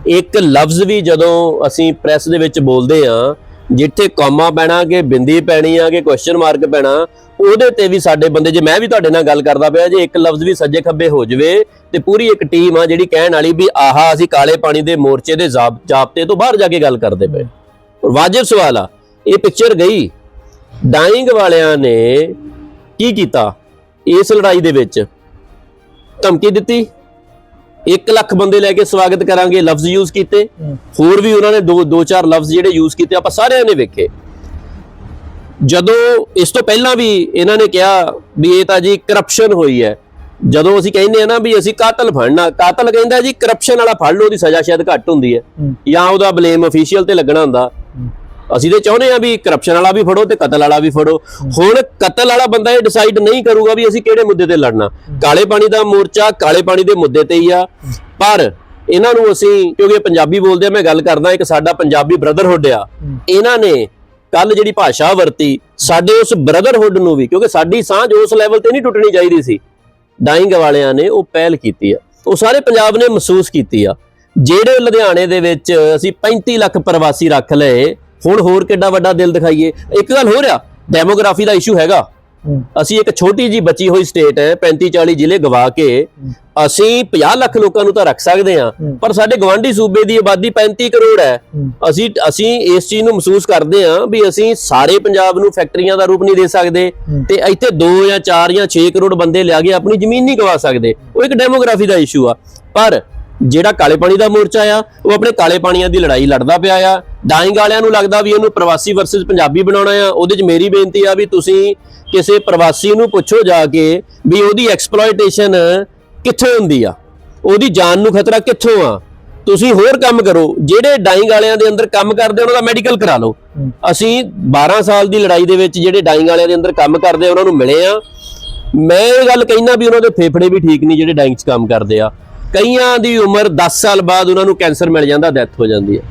ਇੱਕ ਲਫ਼ਜ਼ ਵੀ ਜਦੋਂ ਅਸੀਂ ਪ੍ਰੈਸ ਦੇ ਵਿੱਚ ਬੋਲਦੇ ਆ ਜਿੱਥੇ ਕੌਮਾ ਪੈਣਾ ਕਿ ਬਿੰਦੀ ਪੈਣੀ ਆ ਕਿ ਕੁਐਸਚਨ ਮਾਰਕ ਪੈਣਾ, ਉਹਦੇ ਤੇ ਵੀ ਸਾਡੇ ਬੰਦੇ, ਜੇ ਮੈਂ ਵੀ ਤੁਹਾਡੇ ਨਾਲ ਗੱਲ ਕਰਦਾ ਪਿਆ, ਜੇ ਇੱਕ ਲਫ਼ਜ਼ ਵੀ ਸੱਜੇ ਖੱਬੇ ਹੋ ਜਵੇ, ਤੇ ਪੂਰੀ ਇੱਕ ਟੀਮ ਆ ਜਿਹੜੀ ਕਹਿਣ ਵਾਲੀ ਵੀ ਆਹਾ, ਅਸੀਂ ਕਾਲੇ ਪਾਣੀ ਦੇ ਮੋਰਚੇ ਦੇ ਜ਼ਾਬ- ਜ਼ਾਬਤੇ ਤੋਂ ਬਾਹਰ ਜਾ ਕੇ ਗੱਲ ਕਰਦੇ ਪਏ। ਔਰ ਵਾਜਿਬ ਸਵਾਲ ਆ, ਇਹ ਪਿਕਚਰ ਗਈ। ਡਾਈਂਗ ਵਾਲਿਆਂ ਨੇ ਕੀ ਕੀਤਾ ਇਸ ਲੜਾਈ ਦੇ ਵਿੱਚ? ਧਮਕੀ ਦਿੱਤੀ। 1 ਲੱਖ ਬੰਦੇ ਲੈ ਕੇ ਸਵਾਗਤ ਕਰਾਂਗੇ ਲਫ਼ਜ਼ ਯੂਜ਼ ਕੀਤੇ। ਹੋਰ ਵੀ ਉਹਨਾਂ ਨੇ ਦੋ ਦੋ ਚਾਰ ਲਫ਼ਜ਼ ਜਿਹੜੇ ਯੂਜ਼ ਕੀਤੇ ਆਪਾਂ ਸਾਰਿਆਂ ਨੇ ਵੇਖੇ। ਜਦੋਂ ਇਸ ਤੋਂ ਪਹਿਲਾਂ ਵੀ ਇਹਨਾਂ ਨੇ ਕਿਹਾ ਵੀ ਇਹ ਤਾਂ ਜੀ ਕਰਪਸ਼ਨ ਹੋਈ ਹੈ। ਜਦੋਂ ਅਸੀਂ ਕਹਿੰਦੇ ਆ ਨਾ ਵੀ ਅਸੀਂ ਕਾਤਲ ਫੜਨਾ ਕਾਤਲ ਕਹਿੰਦਾ ਜੀ ਕਰਪਸ਼ਨ ਵਾਲਾ ਫੜ ਲਓ ਉਹਦੀ ਸਜ਼ਾ ਸ਼ਾਇਦ ਘੱਟ ਹੁੰਦੀ ਹੂੰ। ਜਾਂ ਉਹਦਾ ਬਲੇਮ ਅਫੀਸ਼ੀਅਲ ਤੇ ਲੱਗਣਾ ਹੁੰਦਾ। ਅਸੀਂ ਤੇ ਚਾਹੁੰਦੇ ਆ ਵੀ ਕਰਪਸ਼ਨ ਵਾਲਾ ਵੀ ਫੜੋ ਤੇ ਕਤਲ ਵਾਲਾ ਵੀ ਫੜੋ। ਹੁਣ ਕਤਲ ਵਾਲਾ ਬੰਦਾ ਇਹ ਡਿਸਾਈਡ ਨਹੀਂ ਕਰੂਗਾ ਵੀ ਅਸੀਂ ਕਿਹੜੇ ਮੁੱਦੇ ਤੇ ਲੜਨਾ। ਕਾਲੇ ਪਾਣੀ ਦਾ ਮੋਰਚਾ ਕਾਲੇ ਪਾਣੀ ਦੇ ਮੁੱਦੇ ਤੇ ਹੀ ਆ। ਪਰ ਇਹਨਾਂ ਨੂੰ ਅਸੀਂ, ਕਿਉਂਕਿ ਪੰਜਾਬੀ ਬੋਲਦੇ ਆ, ਮੈਂ ਗੱਲ ਕਰਦਾ, ਇੱਕ ਸਾਡਾ ਪੰਜਾਬੀ ਬ੍ਰਦਰਹੁੱਡ ਆ। ਇਹਨਾਂ ਨੇ ਕੱਲ ਜਿਹੜੀ ਭਾਸ਼ਾ ਵਰਤੀ, ਸਾਡੇ ਉਸ ਬ੍ਰਦਰਹੁੱਡ ਨੂੰ ਵੀ, ਕਿਉਂਕਿ ਸਾਡੀ ਸਾਂਝ ਉਸ ਲੈਵਲ ਤੇ ਨਹੀਂ ਟੁੱਟਣੀ ਚਾਹੀਦੀ ਸੀ। ਡਾਈਂਗ ਵਾਲਿਆਂ ਨੇ ਉਹ ਪਹਿਲ ਕੀਤੀ ਆ। ਉਹ ਸਾਰੇ ਪੰਜਾਬ ਨੇ ਮਹਿਸੂਸ ਕੀਤੀ ਆ। ਜਿਹੜੇ ਲੁਧਿਆਣੇ ਦੇ ਵਿੱਚ ਅਸੀਂ 35 ਲੱਖ ਪ੍ਰਵਾਸੀ ਰੱਖ ਲਏ ਹੁਣ ਹੋਰ ਕਿੱਡਾ ਵੱਡਾ ਦਿਲ ਦਿਖਾਈਏ ਇੱਕ ਗੱਲ ਹੋਰ ਆ ਡੈਮੋਗ੍ਰਾਫੀ ਦਾ ਇਸ਼ੂ ਹੈਗਾ ਹੂੰ। ਅਸੀਂ ਇੱਕ ਛੋਟੀ ਜੀ ਬਚੀ ਹੋਈ ਸਟੇਟ ਹੈ 35 40 ਜ਼ਿਲ੍ਹੇ ਗਵਾ ਕੇ ਅਸੀਂ 50 ਲੱਖ ਲੋਕਾਂ ਨੂੰ ਤਾਂ ਰੱਖ ਸਕਦੇ ਹਾਂ ਹੂੰ। ਪਰ ਸਾਡੇ ਗਵਾਂਢੀ ਸੂਬੇ ਦੀ ਆਬਾਦੀ 35 ਕਰੋੜ ਹੈ ਹੂੰ। ਅਸੀਂ ਅਸੀਂ ਇਸ ਚੀਜ਼ ਨੂੰ ਮਹਿਸੂਸ ਕਰਦੇ ਹਾਂ ਵੀ ਅਸੀਂ ਸਾਰੇ ਪੰਜਾਬ ਨੂੰ ਫੈਕਟਰੀਆਂ ਦਾ ਰੂਪ ਨਹੀਂ ਦੇ ਸਕਦੇ ਹੂੰ। ਤੇ ਇੱਥੇ 2 ਜਾਂ 4 ਜਾਂ 6 ਕਰੋੜ ਬੰਦੇ ਲਿਆ ਕੇ ਆਪਣੀ ਜ਼ਮੀਨ ਨਹੀਂ ਗਵਾ ਸਕਦੇ ਉਹ ਇੱਕ ਡੈਮੋਗ੍ਰਾਫੀ ਦਾ ਇਸ਼ੂ ਆ ਪਰ ਜਿਹੜਾ ਕਾਲੇ ਪਾਣੀ ਦਾ ਮੋਰਚਾ ਆ ਉਹ ਆਪਣੇ ਕਾਲੇ ਪਾਣੀਆਂ ਦੀ ਲੜਾਈ ਲੜਦਾ ਪਿਆ ਆ ਡਾਇੰਗ ਵਾਲਿਆਂ ਨੂੰ ਲੱਗਦਾ ਵੀ ਉਹਨੂੰ ਪ੍ਰਵਾਸੀ ਵਰਸਸ ਪੰਜਾਬੀ ਬਣਾਉਣਾ ਆ। ਉਹਦੇ 'ਚ ਮੇਰੀ ਬੇਨਤੀ ਆ ਵੀ ਤੁਸੀਂ ਕਿਸੇ ਪ੍ਰਵਾਸੀ ਨੂੰ ਪੁੱਛੋ ਜਾ ਕੇ ਵੀ ਉਹਦੀ ਐਕਸਪਲੋਇਟੇਸ਼ਨ ਕਿੱਥੇ ਹੁੰਦੀ ਆ। ਉਹਦੀ ਜਾਨ ਨੂੰ ਖਤਰਾ ਕਿੱਥੋਂ ਆ? ਤੁਸੀਂ ਹੋਰ ਕੰਮ ਕਰੋ। ਜਿਹੜੇ ਡਾਈਂਗ ਵਾਲਿਆਂ ਦੇ ਅੰਦਰ ਕੰਮ ਕਰਦੇ ਉਹਨਾਂ ਦਾ ਮੈਡੀਕਲ ਕਰਾ ਲਓ। ਅਸੀਂ 12 ਸਾਲ ਦੀ ਲੜਾਈ ਦੇ ਵਿੱਚ ਜਿਹੜੇ ਡਾਈਂਗ ਵਾਲਿਆਂ ਦੇ ਅੰਦਰ ਕੰਮ ਕਰਦੇ ਉਹਨਾਂ ਨੂੰ ਮਿਲੇ ਆ। ਮੈਂ ਇਹ ਗੱਲ ਕਹਿਣਾ ਵੀ ਉਹਨਾਂ ਦੇ ਫੇਫੜੇ ਵੀ ਠੀਕ ਨਹੀਂ ਜਿਹੜੇ ਡਾਈਂਗ 'ਚ ਕੰਮ ਕਰਦੇ ਆ। ਕਈਆਂ ਦੀ ਉਮਰ 10 ਸਾਲ ਬਾਅਦ ਉਹਨਾਂ ਨੂੰ ਕੈਂਸਰ ਮਿਲ ਜਾਂਦਾ ਡੈਥ ਹੋ ਜਾਂਦੀ ਹੈ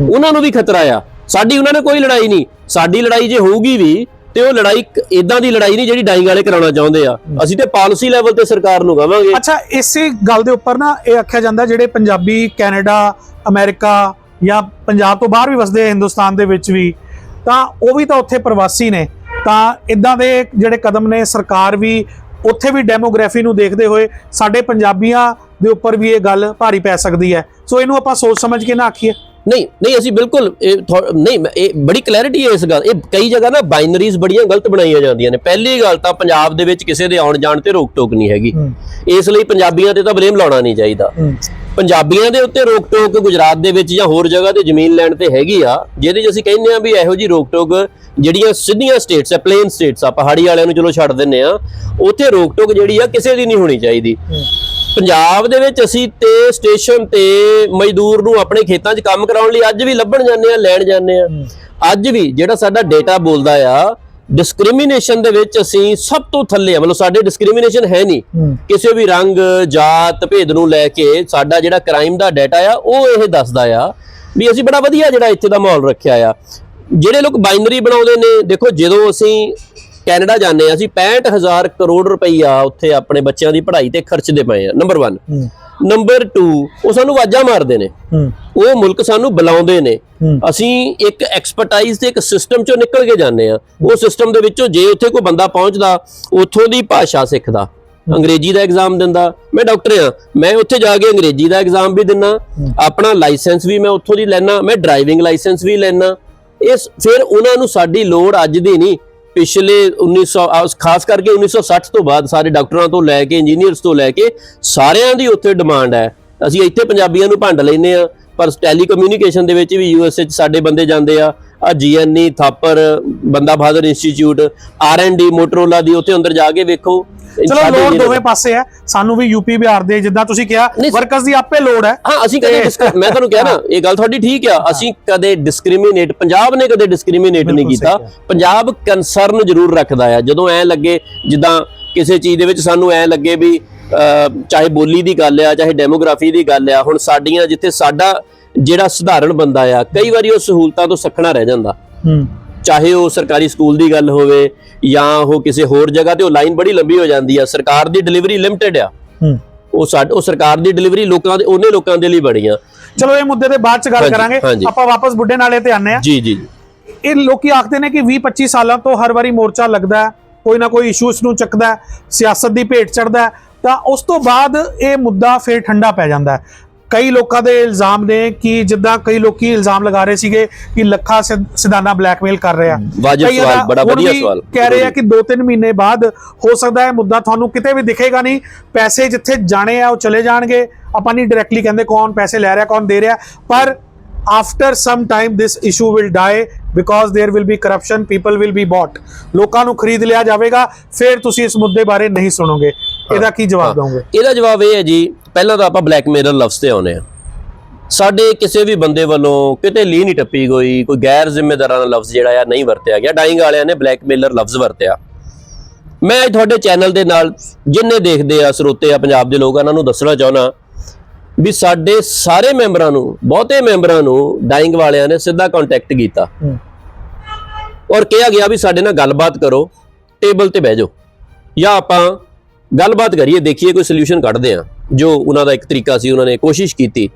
ਉਹਨਾਂ ਨੂੰ ਵੀ ਖਤਰਾ ਆ। ਸਾਡੀ ਉਹਨਾਂ ਨੇ ਕੋਈ ਲੜਾਈ ਨਹੀਂ। ਸਾਡੀ ਲੜਾਈ ਜੇ ਹੋਊਗੀ ਵੀ, ਤੇ ਉਹ ਲੜਾਈ ਇਦਾਂ ਦੀ ਲੜਾਈ ਨਹੀਂ ਜਿਹੜੀ ਡਾਈਂਗ ਵਾਲੇ ਕਰਾਉਣਾ ਚਾਹੁੰਦੇ ਆ। ਅਸੀਂ ਤੇ ਪਾਲਿਸੀ ਲੈਵਲ ਤੇ ਸਰਕਾਰ ਨੂੰ ਕਹਾਂਗੇ। ਅੱਛਾ, ਇਸੇ ਗੱਲ ਦੇ ਉੱਪਰ ਨਾ ਇਹ ਆਖਿਆ ਜਾਂਦਾ ਜਿਹੜੇ ਪੰਜਾਬੀ, ਕੈਨੇਡਾ, ਅਮਰੀਕਾ ਜਾਂ ਪੰਜਾਬ ਤੋਂ ਬਾਹਰ ਵੀ ਵਸਦੇ ਹਿੰਦੁਸਤਾਨ ਦੇ ਵਿੱਚ ਵੀ, ਤਾਂ ਉਹ ਵੀ ਤਾਂ ਉੱਥੇ ਪ੍ਰਵਾਸੀ ਨੇ। ਤਾਂ ਇਦਾਂ ਦੇ ਜਿਹੜੇ ਕਦਮ ਨੇ, ਸਰਕਾਰ ਵੀ ਉੱਥੇ ਵੀ ਡੈਮੋਗ੍ਰਾਫੀ ਨੂੰ ਦੇਖਦੇ ਹੋਏ ਸਾਡੇ ਪੰਜਾਬੀਆਂ ਦੇ ਉੱਪਰ ਵੀ ਇਹ ਗੱਲ ਭਾਰੀ ਪੈ ਸਕਦੀ ਹੈ। ਸੋ ਇਹਨੂੰ ਆਪਾਂ ਸੋਚ ਸਮਝ ਕੇ ਨਾ ਆਖੀਏ। ਨਹੀਂ ਨਹੀਂ ਅਸੀਂ ਬਿਲਕੁਲ ਇਹ ਥੋ- ਨਹੀਂ ਮੈਂ- ਇਹ ਬੜੀ ਕਲੈਰਿਟੀ ਹੈ ਇਸ ਗੱਲ ਇਹ ਕਈ ਜਗ੍ਹਾ ਨਾ ਬਾਈਨਰੀਜ਼ ਬੜੀਆਂ ਗਲਤ ਬਣਾਈਆਂ ਜਾਂਦੀਆਂ ਨੇ। ਪਹਿਲੀ ਗੱਲ ਤਾਂ ਪੰਜਾਬ ਦੇ ਵਿੱਚ ਕਿਸੇ ਦੇ ਆਉਣ ਜਾਣ ਤੇ ਰੋਕ ਟੋਕ ਨਹੀਂ ਹੈਗੀ। ਇਸ ਲਈ ਪੰਜਾਬੀਆਂ ਤੇ ਤਾਂ ਬਲੇਮ ਲਾਉਣਾ ਨਹੀਂ ਚਾਹੀਦਾ। ਪੰਜਾਬੀਆਂ ਦੇ ਉੱਤੇ ਰੋਕ ਟੋਕ ਗੁਜਰਾਤ ਦੇ ਵਿੱਚ ਜਾਂ ਹੋਰ ਜਗ੍ਹਾ ਤੇ ਜ਼ਮੀਨ ਲੈਣ ਤੇ ਹੈਗੀ ਆ ਜਿਹਦੇ 'ਚ ਅਸੀਂ ਕਹਿੰਦੇ ਆ ਵੀ ਇਹੋ ਜੀ ਰੋਕ ਟੋਕ ਜਿਹੜੀਆਂ ਸਿੱਧੀਆਂ ਸਟੇਟਸ ਆ ਪਲੇਨ ਸਟੇਟਸ ਆ ਪਹਾੜੀ ਵਾਲਿਆਂ ਨੂੰ ਚਲੋ ਛੱਡ ਦਿੰਨੇ ਆ ਉੱਥੇ ਰੋਕ ਟੋਕ ਜਿਹੜੀ ਆ ਕਿਸੇ ਦੀ ਨਹੀਂ ਹੋਣੀ ਚਾਹੀਦੀ। ਪੰਜਾਬ ਦੇ ਵਿੱਚ ਅਸੀਂ ਤੇ ਸਟੇਸ਼ਨ ਤੇ ਮਜ਼ਦੂਰ ਨੂੰ ਆਪਣੇ ਖੇਤਾਂ 'ਚ ਕੰਮ ਕਰਾਉਣ ਲਈ ਅੱਜ ਵੀ ਲੱਭਣ ਜਾਂਦੇ ਆ ਲੈਣ ਜਾਂਦੇ ਆ ਅੱਜ ਵੀ ਜਿਹੜਾ ਸਾਡਾ ਡੇਟਾ ਬੋਲਦਾ ਆ ਡਿਸਕ੍ਰਿਮੀਨੇਸ਼ਨ ਦੇ ਵਿੱਚ ਅਸੀਂ ਸਭ ਤੋਂ ਥੱਲੇ ਆ। ਮਤਲਬ ਸਾਡੇ ਡਿਸਕ੍ਰਿਮੀਨੇਸ਼ਨ ਹੈ ਨਹੀਂ। ਕਿਸੇ ਵੀ ਰੰਗ ਜਾਤ ਭੇਦ ਨੂੰ ਲੈ ਕੇ ਸਾਡਾ ਜਿਹੜਾ ਕ੍ਰਾਈਮ ਦਾ ਡਾਟਾ ਆ ਉਹ ਇਹ ਦੱਸਦਾ ਆ ਵੀ ਅਸੀਂ ਬੜਾ ਵਧੀਆ ਜਿਹੜਾ ਇੱਥੇ ਦਾ ਮਾਹੌਲ ਰੱਖਿਆ ਆ। ਜਿਹੜੇ ਲੋਕ ਬਾਈਨਰੀ ਬਣਾਉਂਦੇ ਨੇ ਦੇਖੋ ਜਦੋਂ ਅਸੀਂ ਕੈਨੇਡਾ ਜਾਂਦੇ ਆ ਅਸੀਂ 65000 ਕਰੋੜ ਰੁਪਈਆ ਉੱਥੇ ਆਪਣੇ ਬੱਚਿਆਂ ਦੀ ਪੜ੍ਹਾਈ ਤੇ ਖਰਚਦੇ ਪਏ ਆ ਨੰਬਰ 1 ਨੰਬਰ 2 ਉਹ ਸਾਨੂੰ ਆਵਾਜ਼ਾਂ ਮਾਰਦੇ ਨੇ। ਉਹ ਮੁਲਕ ਸਾਨੂੰ ਬੁਲਾਉਂਦੇ ਨੇ। ਅਸੀਂ ਇੱਕ ਐਕਸਪਰਟਾਈਜ਼ ਤੇ ਇੱਕ ਸਿਸਟਮ ਚੋਂ ਨਿਕਲ ਕੇ ਜਾਂਦੇ ਆ ਉਹ ਸਿਸਟਮ ਦੇ ਵਿੱਚੋਂ ਜੇ ਉੱਥੇ ਕੋਈ ਬੰਦਾ ਪਹੁੰਚਦਾ ਉੱਥੋਂ ਦੀ ਭਾਸ਼ਾ ਸਿੱਖਦਾ ਅੰਗਰੇਜ਼ੀ ਦਾ ਐਗਜ਼ਾਮ ਦਿੰਦਾ। ਮੈਂ ਡਾਕਟਰ ਆ ਮੈਂ ਉੱਥੇ ਜਾ ਕੇ ਅੰਗਰੇਜ਼ੀ ਦਾ ਐਗਜ਼ਾਮ ਵੀ ਦਿੰਨਾ। ਆਪਣਾ ਲਾਇਸੈਂਸ ਵੀ ਮੈਂ ਉੱਥੋਂ ਦੀ ਲੈਣਾ ਮੈਂ ਡਰਾਈਵਿੰਗ ਲਾਇਸੈਂਸ ਵੀ ਲੈਣਾ ਇਸ ਫਿਰ ਉਹਨਾਂ ਨੂੰ ਸਾਡੀ ਲੋੜ ਅੱਜ ਦੀ ਨਹੀਂ। ਪਿਛਲੇ 1900 ਆ, ਖਾਸ ਕਰਕੇ 1960 ਤੋਂ ਬਾਅਦ ਸਾਰੇ ਡਾਕਟਰਾਂ ਤੋਂ ਲੈ ਕੇ ਇੰਜੀਨੀਅਰਸ ਤੋਂ ਲੈ ਕੇ ਸਾਰਿਆਂ ਦੀ ਉੱਥੇ ਡਿਮਾਂਡ ਹੈ। ਅਸੀਂ ਇੱਥੇ ਪੰਜਾਬੀਆਂ ਨੂੰ ਭੰਡ ਲੈਨੇ ਆ ਪਰ ਟੈਲੀਕਮਿਊਨੀਕੇਸ਼ਨ ਦੇ ਵਿੱਚ ਵੀ ਯੂਐਸਏ ਚ ਸਾਡੇ ਬੰਦੇ ਜਾਂਦੇ ਆ। ਆ GNE Thapar Banda Bahadur institute R and D Motorola ਦੀ ਉੱਥੇ ਅੰਦਰ ਜਾ ਕੇ ਵੇਖੋ। ਚਲੋ ਜਿਹੜੇ- ਦੋਵੇਂ ਪਾਸੇ ਹੈ। ਸਾਨੂੰ ਵੀ ਯੂਪੀ ਬਿਹਾਰ ਦੇ ਜਿੱਦਾਂ ਤੁਸੀਂ ਕਿਹਾ ਵਰਕਰਸ ਦੀ ਆਪੇ ਲੋੜ ਹੈ। ਹਾਂ ਅਸੀਂ ਕਦੇ ਮੈਂ ਤੁਹਾਨੂੰ ਕਿਹਾ ਨਾ ਇਹ ਗੱਲ ਤੁਹਾਡੀ ਠੀਕ ਆ। ਅਸੀਂ ਕਦੇ ਡਿਸਕ੍ਰਿਮੀਨੇਟ ਪੰਜਾਬ ਨੇ ਕਦੇ ਡਿਸਕ੍ਰਿਮੀਨੇਟ ਨਹੀਂ ਕੀਤਾ। ਪੰਜਾਬ ਕੰਸਰਨ ਜ਼ਰੂਰ ਰੱਖਦਾ ਆ। ਜਦੋਂ ਐ ਲੱਗੇ ਜਿੱਦਾਂ ਕਿਸੇ ਚੀਜ਼ ਦੇ ਵਿੱਚ ਸਾਨੂੰ ਐ ਲੱਗੇ ਵੀ ਚਾਹੇ ਬੋਲੀ ਦੀ ਗੱਲ ਆ ਚਾਹੇ ਡੈਮੋਗ੍ਰਾਫੀ ਦੀ ਗੱਲ ਆ ਹੁਣ ਸਾਡੀਆਂ ਜਿੱਥੇ ਸਾਡਾ ਜਿਹੜਾ ਸਧਾਰਨ ਬੰਦਾ ਆ ਕਈ ਵਾਰੀ ਉਹ ਸਹੂਲਤਾਂ ਤੋਂ ਸੱਖਣਾ ਰਹਿ ਜਾਂਦਾ। ਹੂੰ। ਚਾਹੇ ਉਹ ਸਰਕਾਰੀ ਸਕੂਲ ਦੀ ਗੱਲ ਹੋਵੇ ਜਾਂ ਉਹ ਕਿਸੇ ਹੋਰ ਜਗ੍ਹਾ ਤੇ ਉਹ ਲਾਈਨ ਬੜੀ ਲੰਬੀ ਹੋ ਜਾਂਦੀ ਆ। ਸਰਕਾਰ ਦੀ ਡਿਲੀਵਰੀ ਲਿਮਟਿਡ ਆ। ਹੂੰ। ਉਹ ਸਾਡ ਉਹ ਸਰਕਾਰ ਦੀ ਡਿਲੀਵਰੀ ਲੋਕਾਂ ਦੇ ਉਹਨੇ ਲੋਕਾਂ ਦੇ ਲਈ ਬੜੀ ਆ। ਚਲੋ ਇਹ ਮੁੱਦੇ ਤੇ ਬਾਅਦ ਚ ਗੱਲ ਕਰਾਂਗੇ। ਆਪਾਂ ਵਾਪਸ ਬੁੱਢੇ ਨਾਲੇ ਤੇ ਆਨੇ ਆ ਜੀ ਜੀ ਇਹ ਲੋਕੀ ਆਖਦੇ ਨੇ ਕਿ 20 25 ਸਾਲਾਂ ਤੋਂ ਹਰ ਵਾਰੀ ਮੋਰਚਾ ਲੱਗਦਾ ਕੋਈ ਨਾ ਕੋਈ ਇਸ਼ੂਸ ਨੂੰ ਚੱਕਦਾ ਸਿਆਸਤ ਦੀ ਭੇਟ ਚੜਦਾ ਤਾਂ ਉਸ ਤੋਂ ਬਾਅਦ ਇਹ ਮੁੱਦਾ ਫੇਰ ਠੰਡਾ ਪੈ ਜਾਂਦਾ ਕਈ ਲੋਕਾਂ ਦੇ ਇਲਜ਼ਾਮ ਨੇ ਕਿ ਜਿੱਦਾਂ ਕਈ ਲੋਕੀ ਇਲਜ਼ਾਮ ਲਗਾ ਰਹੇ ਸੀਗੇ ਕਿ ਲੱਖਾ ਸਿਧਾਨਾ ਬਲੈਕਮੇਲ ਕਰ ਰਿਹਾ। ਵਾਜਬ ਸਵਾਲ, ਬੜਾ ਵਧੀਆ ਸਵਾਲ। ਕਹਿ ਰਹੇ ਆ ਕਿ 2-3 ਮਹੀਨੇ ਬਾਅਦ ਹੋ ਸਕਦਾ ਹੈ ਮੁੱਦਾ ਤੁਹਾਨੂੰ ਕਿਤੇ ਵੀ ਦਿਖੇਗਾ ਨਹੀਂ। ਪੈਸੇ ਜਿੱਥੇ ਜਾਣੇ ਆ ਉਹ ਚਲੇ ਜਾਣਗੇ। ਆਪਾਂ ਨਹੀਂ ਡਾਇਰੈਕਟਲੀ ਕਹਿੰਦੇ ਕੌਣ ਪੈਸੇ ਲੈ ਰਿਹਾ ਕੌਣ ਦੇ ਰਿਹਾ। ਪਰ after some time this issue will die because there will be corruption people will be bought. ਲੋਕਾਂ ਨੂੰ ਖਰੀਦ ਲਿਆ ਜਾਵੇਗਾ ਫਿਰ ਤੁਸੀਂ ਇਸ ਮੁੱਦੇ ਬਾਰੇ ਨਹੀਂ ਸੁਣੋਗੇ। ਇਹਦਾ ਕੀ ਜਵਾਬ ਦੋਗੇ ਇਹਦਾ ਜਵਾਬ ਇਹ ਹੈ ਜੀ ਪਹਿਲਾਂ ਤਾਂ ਆਪਾਂ ਬਲੈਕਮੇਲਰ ਲਫ਼ਜ਼ ਤੇ ਆਉਨੇ ਆ ਸਾਡੇ ਕਿਸੇ ਵੀ ਬੰਦੇ ਵੱਲੋਂ ਕਿਤੇ ਲੀ ਨਹੀਂ ਟੱਪੀ ਗਈ ਕੋਈ ਗੈਰ ਜ਼ਿੰਮੇਦਾਰਾਨਾ ਲਫ਼ਜ਼ ਜਿਹੜਾ ਆ ਨਹੀਂ ਵਰਤਿਆ ਗਿਆ। ਡਾਈਂਗ ਵਾਲਿਆਂ ਨੇ ਬਲੈਕਮੇਲਰ ਲਫ਼ਜ਼ ਵਰਤਿਆ। ਮੈਂ ਤੁਹਾਡੇ ਚੈਨਲ ਦੇ ਨਾਲ ਜਿੰਨੇ ਦੇਖਦੇ ਆ ਸਰੋਤੇ ਆ ਪੰਜਾਬ ਦੇ ਲੋਕ ਆ, ਉਹਨਾਂ ਨੂੰ ਦੱਸਣਾ ਚਾਹੁੰਦਾ। ਵੀ ਸਾਡੇ ਸਾਰੇ ਮੈਂਬਰਾਂ ਨੂੰ ਬਹੁਤੇ ਮੈਂਬਰਾਂ ਨੂੰ ਡਾਈਂਗ ਵਾਲਿਆਂ ਨੇ ਸਿੱਧਾ ਕੰਟੈਕਟ ਕੀਤਾ। ਔਰ ਕਿਹਾ ਗਿਆ ਵੀ ਸਾਡੇ ਨਾਲ ਗੱਲਬਾਤ ਕਰੋ ਟੇਬਲ ਤੇ ਬਹਿ ਜਾਓ। ਜਾਂ ਆਪਾਂ ਗੱਲਬਾਤ ਕਰੀਏ ਦੇਖੀਏ ਕੋਈ ਸੋਲੂਸ਼ਨ ਕੱਢਦੇ ਆ ਜੋ ਉਹਨਾਂ ਦਾ ਇੱਕ ਤਰੀਕਾ ਸੀ ਉਹਨਾਂ ਨੇ ਕੋਸ਼ਿਸ਼ ਕੀਤੀ।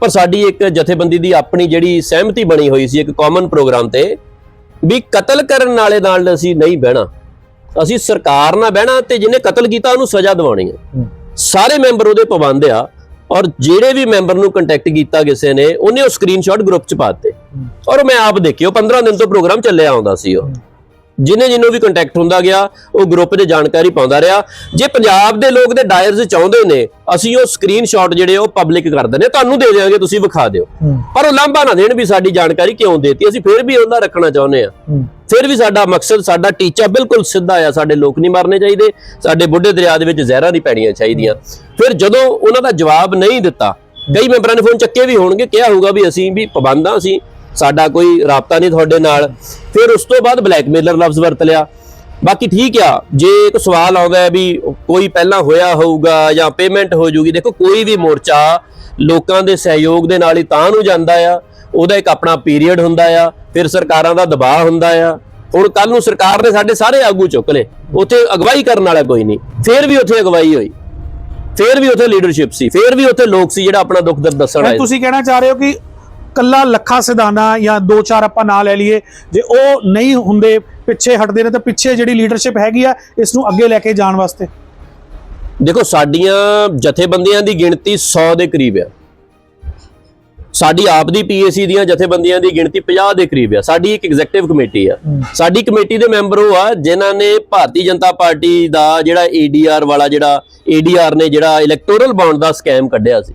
ਪਰ ਸਾਡੀ ਇੱਕ ਜਥੇਬੰਦੀ ਦੀ ਆਪਣੀ ਜਿਹੜੀ ਸਹਿਮਤੀ ਬਣੀ ਹੋਈ ਸੀ ਇੱਕ ਕਾਮਨ ਪ੍ਰੋਗਰਾਮ ਤੇ ਵੀ ਕਤਲ ਕਰਨ ਵਾਲੇ ਨਾਲ ਅਸੀਂ ਨਹੀਂ ਬਹਿਣਾ। ਅਸੀਂ ਸਰਕਾਰ ਨਾਲ ਬਹਿਣਾ ਤੇ ਜਿਹਨੇ ਕਤਲ ਕੀਤਾ ਉਹਨੂੰ ਸਜ਼ਾ ਦਿਵਾਉਣੀ ਹੈ। ਸਾਰੇ ਮੈਂਬਰ ਉਹਦੇ ਪਾਬੰਦ ਆ। ਔਰ ਜਿਹੜੇ ਵੀ ਮੈਂਬਰ ਨੂੰ ਕੰਟੈਕਟ ਕੀਤਾ ਕਿਸੇ ਨੇ ਉਹਨੇ ਉਹ ਸਕਰੀਨਸ਼ਾਟ ਗਰੁੱਪ 'ਚ ਪਾਤੇ ਔਰ ਮੈਂ ਆਪ ਦੇਖਿਓ 15 ਦਿਨ ਤੋਂ ਪ੍ਰੋਗਰਾਮ ਚੱਲਿਆ ਆਉਂਦਾ ਸੀ ਉਹ। ਜਿਨੇ ਜਿਹਨੂੰ ਵੀ ਕੰਟੈਕਟ ਹੁੰਦਾ ਗਿਆ ਉਹ ਗਰੁੱਪ 'ਚ ਜਾਣਕਾਰੀ ਪਾਉਂਦਾ ਰਿਹਾ। ਜੇ ਪੰਜਾਬ ਦੇ ਲੋਕ ਦੇ ਡਾਇਰਸ ਚਾਹੁੰਦੇ ਨੇ ਅਸੀਂ ਉਹ ਸਕਰੀਨਸ਼ਾਟ ਜਿਹੜੇ ਉਹ ਪਬਲਿਕ ਕਰ ਦਿੰਦੇ ਤੁਹਾਨੂੰ ਦੇ ਦੇਵਾਂਗੇ ਤੁਸੀਂ ਵਿਖਾ ਦਿਓ। ਪਰ ਉਹ ਲਾਂਭਾ ਨਾ ਦੇਣ ਵੀ ਸਾਡੀ ਜਾਣਕਾਰੀ ਕਿਉਂ ਦੇਤੀ। ਅਸੀਂ ਫਿਰ ਵੀ ਉਹਦਾ ਰੱਖਣਾ ਚਾਹੁੰਦੇ ਆ ਫਿਰ ਵੀ ਸਾਡਾ ਮਕਸਦ ਸਾਡਾ ਟੀਚਾ ਬਿਲਕੁਲ ਸਿੱਧਾ ਆ। ਸਾਡੇ ਲੋਕ ਨਹੀਂ ਮਰਨੇ ਚਾਹੀਦੇ। ਸਾਡੇ ਬੁੱਢੇ ਦਰਿਆ ਦੇ ਵਿੱਚ ਜ਼ਹਿਰਾਂ ਨਹੀਂ ਪੈਣੀਆਂ ਚਾਹੀਦੀਆਂ। ਫਿਰ ਜਦੋਂ ਉਹਨਾਂ ਦਾ ਜਵਾਬ ਨਹੀਂ ਦਿੱਤਾ ਕਈ ਮੈਂਬਰਾਂ ਨੇ ਫੋਨ ਚੱਕੇ ਵੀ ਹੋਣਗੇ। ਕਿਹਾ ਹੋਊਗਾ ਵੀ ਅਸੀਂ ਵੀ ਪਾਬੰਦਾਂ ਸੀ ਸਾਡਾ ਕੋਈ ਰਾਬਤਾ ਨਹੀਂ ਤੁਹਾਡੇ ਨਾਲ। ਫਿਰ ਉਸ ਤੋਂ ਬਾਅਦ ਬਲੈਕਮੇਲਰ ਲਫ਼ਜ਼ ਵਰਤ ਲਿਆ। ਬਾਕੀ ਠੀਕ ਆ ਜੇ ਇੱਕ ਸਵਾਲ ਆਉਂਦਾ ਹੈ ਵੀ ਕੋਈ ਪਹਿਲਾਂ ਹੋਇਆ ਹੋਊਗਾ ਜਾਂ ਪੇਮੈਂਟ ਹੋ ਜੂਗੀ ਦੇਖੋ ਕੋਈ ਵੀ ਮੋਰਚਾ ਲੋਕਾਂ ਦੇ ਸਹਿਯੋਗ ਦੇ ਨਾਲ ਹੀ ਤਾਂ ਨੂੰ ਜਾਂਦਾ ਆ ਉਹਦਾ ਇੱਕ ਆਪਣਾ ਪੀਰੀਅਡ ਹੁੰਦਾ ਆ ਫਿਰ ਸਰਕਾਰਾਂ ਦਾ ਦਬਾਅ ਹੁੰਦਾ ਆ। ਹੁਣ ਕੱਲ ਨੂੰ ਸਰਕਾਰ ਨੇ ਸਾਡੇ ਸਾਰੇ ਆਗੂ ਚੁੱਕ ਲਏ ਉੱਥੇ ਅਗਵਾਈ ਕਰਨ ਵਾਲਾ ਕੋਈ ਨਹੀਂ। ਫਿਰ ਵੀ ਉੱਥੇ ਅਗਵਾਈ ਹੋਈ। ਫਿਰ ਵੀ ਉੱਥੇ ਲੀਡਰਸ਼ਿਪ ਸੀ ਫਿਰ ਵੀ ਉੱਥੇ ਲੋਕ ਸੀ ਜਿਹੜਾ ਆਪਣਾ ਦੁੱਖ ਦਰਦ ਦੱਸਣ ਆਏ ਤੁਸੀਂ ਕਹਿਣਾ ਚਾਹ ਰਹੇ ਹੋ ਕਿ ਕੱਲਾ ਲੱਖਾ ਸਿਧਾਨਾ ਜਾਂ ਦੋ ਚਾਰ ਆਪਾਂ ਨਾਂ ਲੈ ਲਈਏ ਜੇ ਉਹ ਨਹੀਂ ਹੁੰਦੇ ਪਿੱਛੇ ਹਟਦੇ ਨੇ ਤਾਂ ਪਿੱਛੇ ਜਿਹੜੀ ਲੀਡਰਸ਼ਿਪ ਹੈਗੀ ਆ ਇਸ ਨੂੰ ਅੱਗੇ ਲੈ ਕੇ ਜਾਣ ਵਾਸਤੇ। ਦੇਖੋ ਸਾਡੀਆਂ ਜਥੇਬੰਦੀਆਂ ਦੀ ਗਿਣਤੀ 100 ਦੇ ਕਰੀਬ ਆ। ਸਾਡੀ ਆਪ ਦੀ ਪੀਏਸੀ ਦੀਆਂ ਜਥੇਬੰਦੀਆਂ ਦੀ ਗਿਣਤੀ 50 ਦੇ ਕਰੀਬ ਆ। ਸਾਡੀ ਇੱਕ ਐਗਜ਼ੈਕਟਿਵ ਕਮੇਟੀ ਆ। ਸਾਡੀ ਕਮੇਟੀ ਦੇ ਮੈਂਬਰ ਉਹ ਆ ਜਿਨ੍ਹਾਂ ਨੇ ਭਾਰਤੀ ਜਨਤਾ ਪਾਰਟੀ ਦਾ ਜਿਹੜਾ ਏਡੀਆਰ ਵਾਲਾ ਜਿਹੜਾ ਏਡੀਆਰ ਨੇ ਜਿਹੜਾ ਇਲੈਕਟੋਰਲ ਬੌਂਡ ਦਾ ਸਕੈਮ ਕੱਢਿਆ ਸੀ।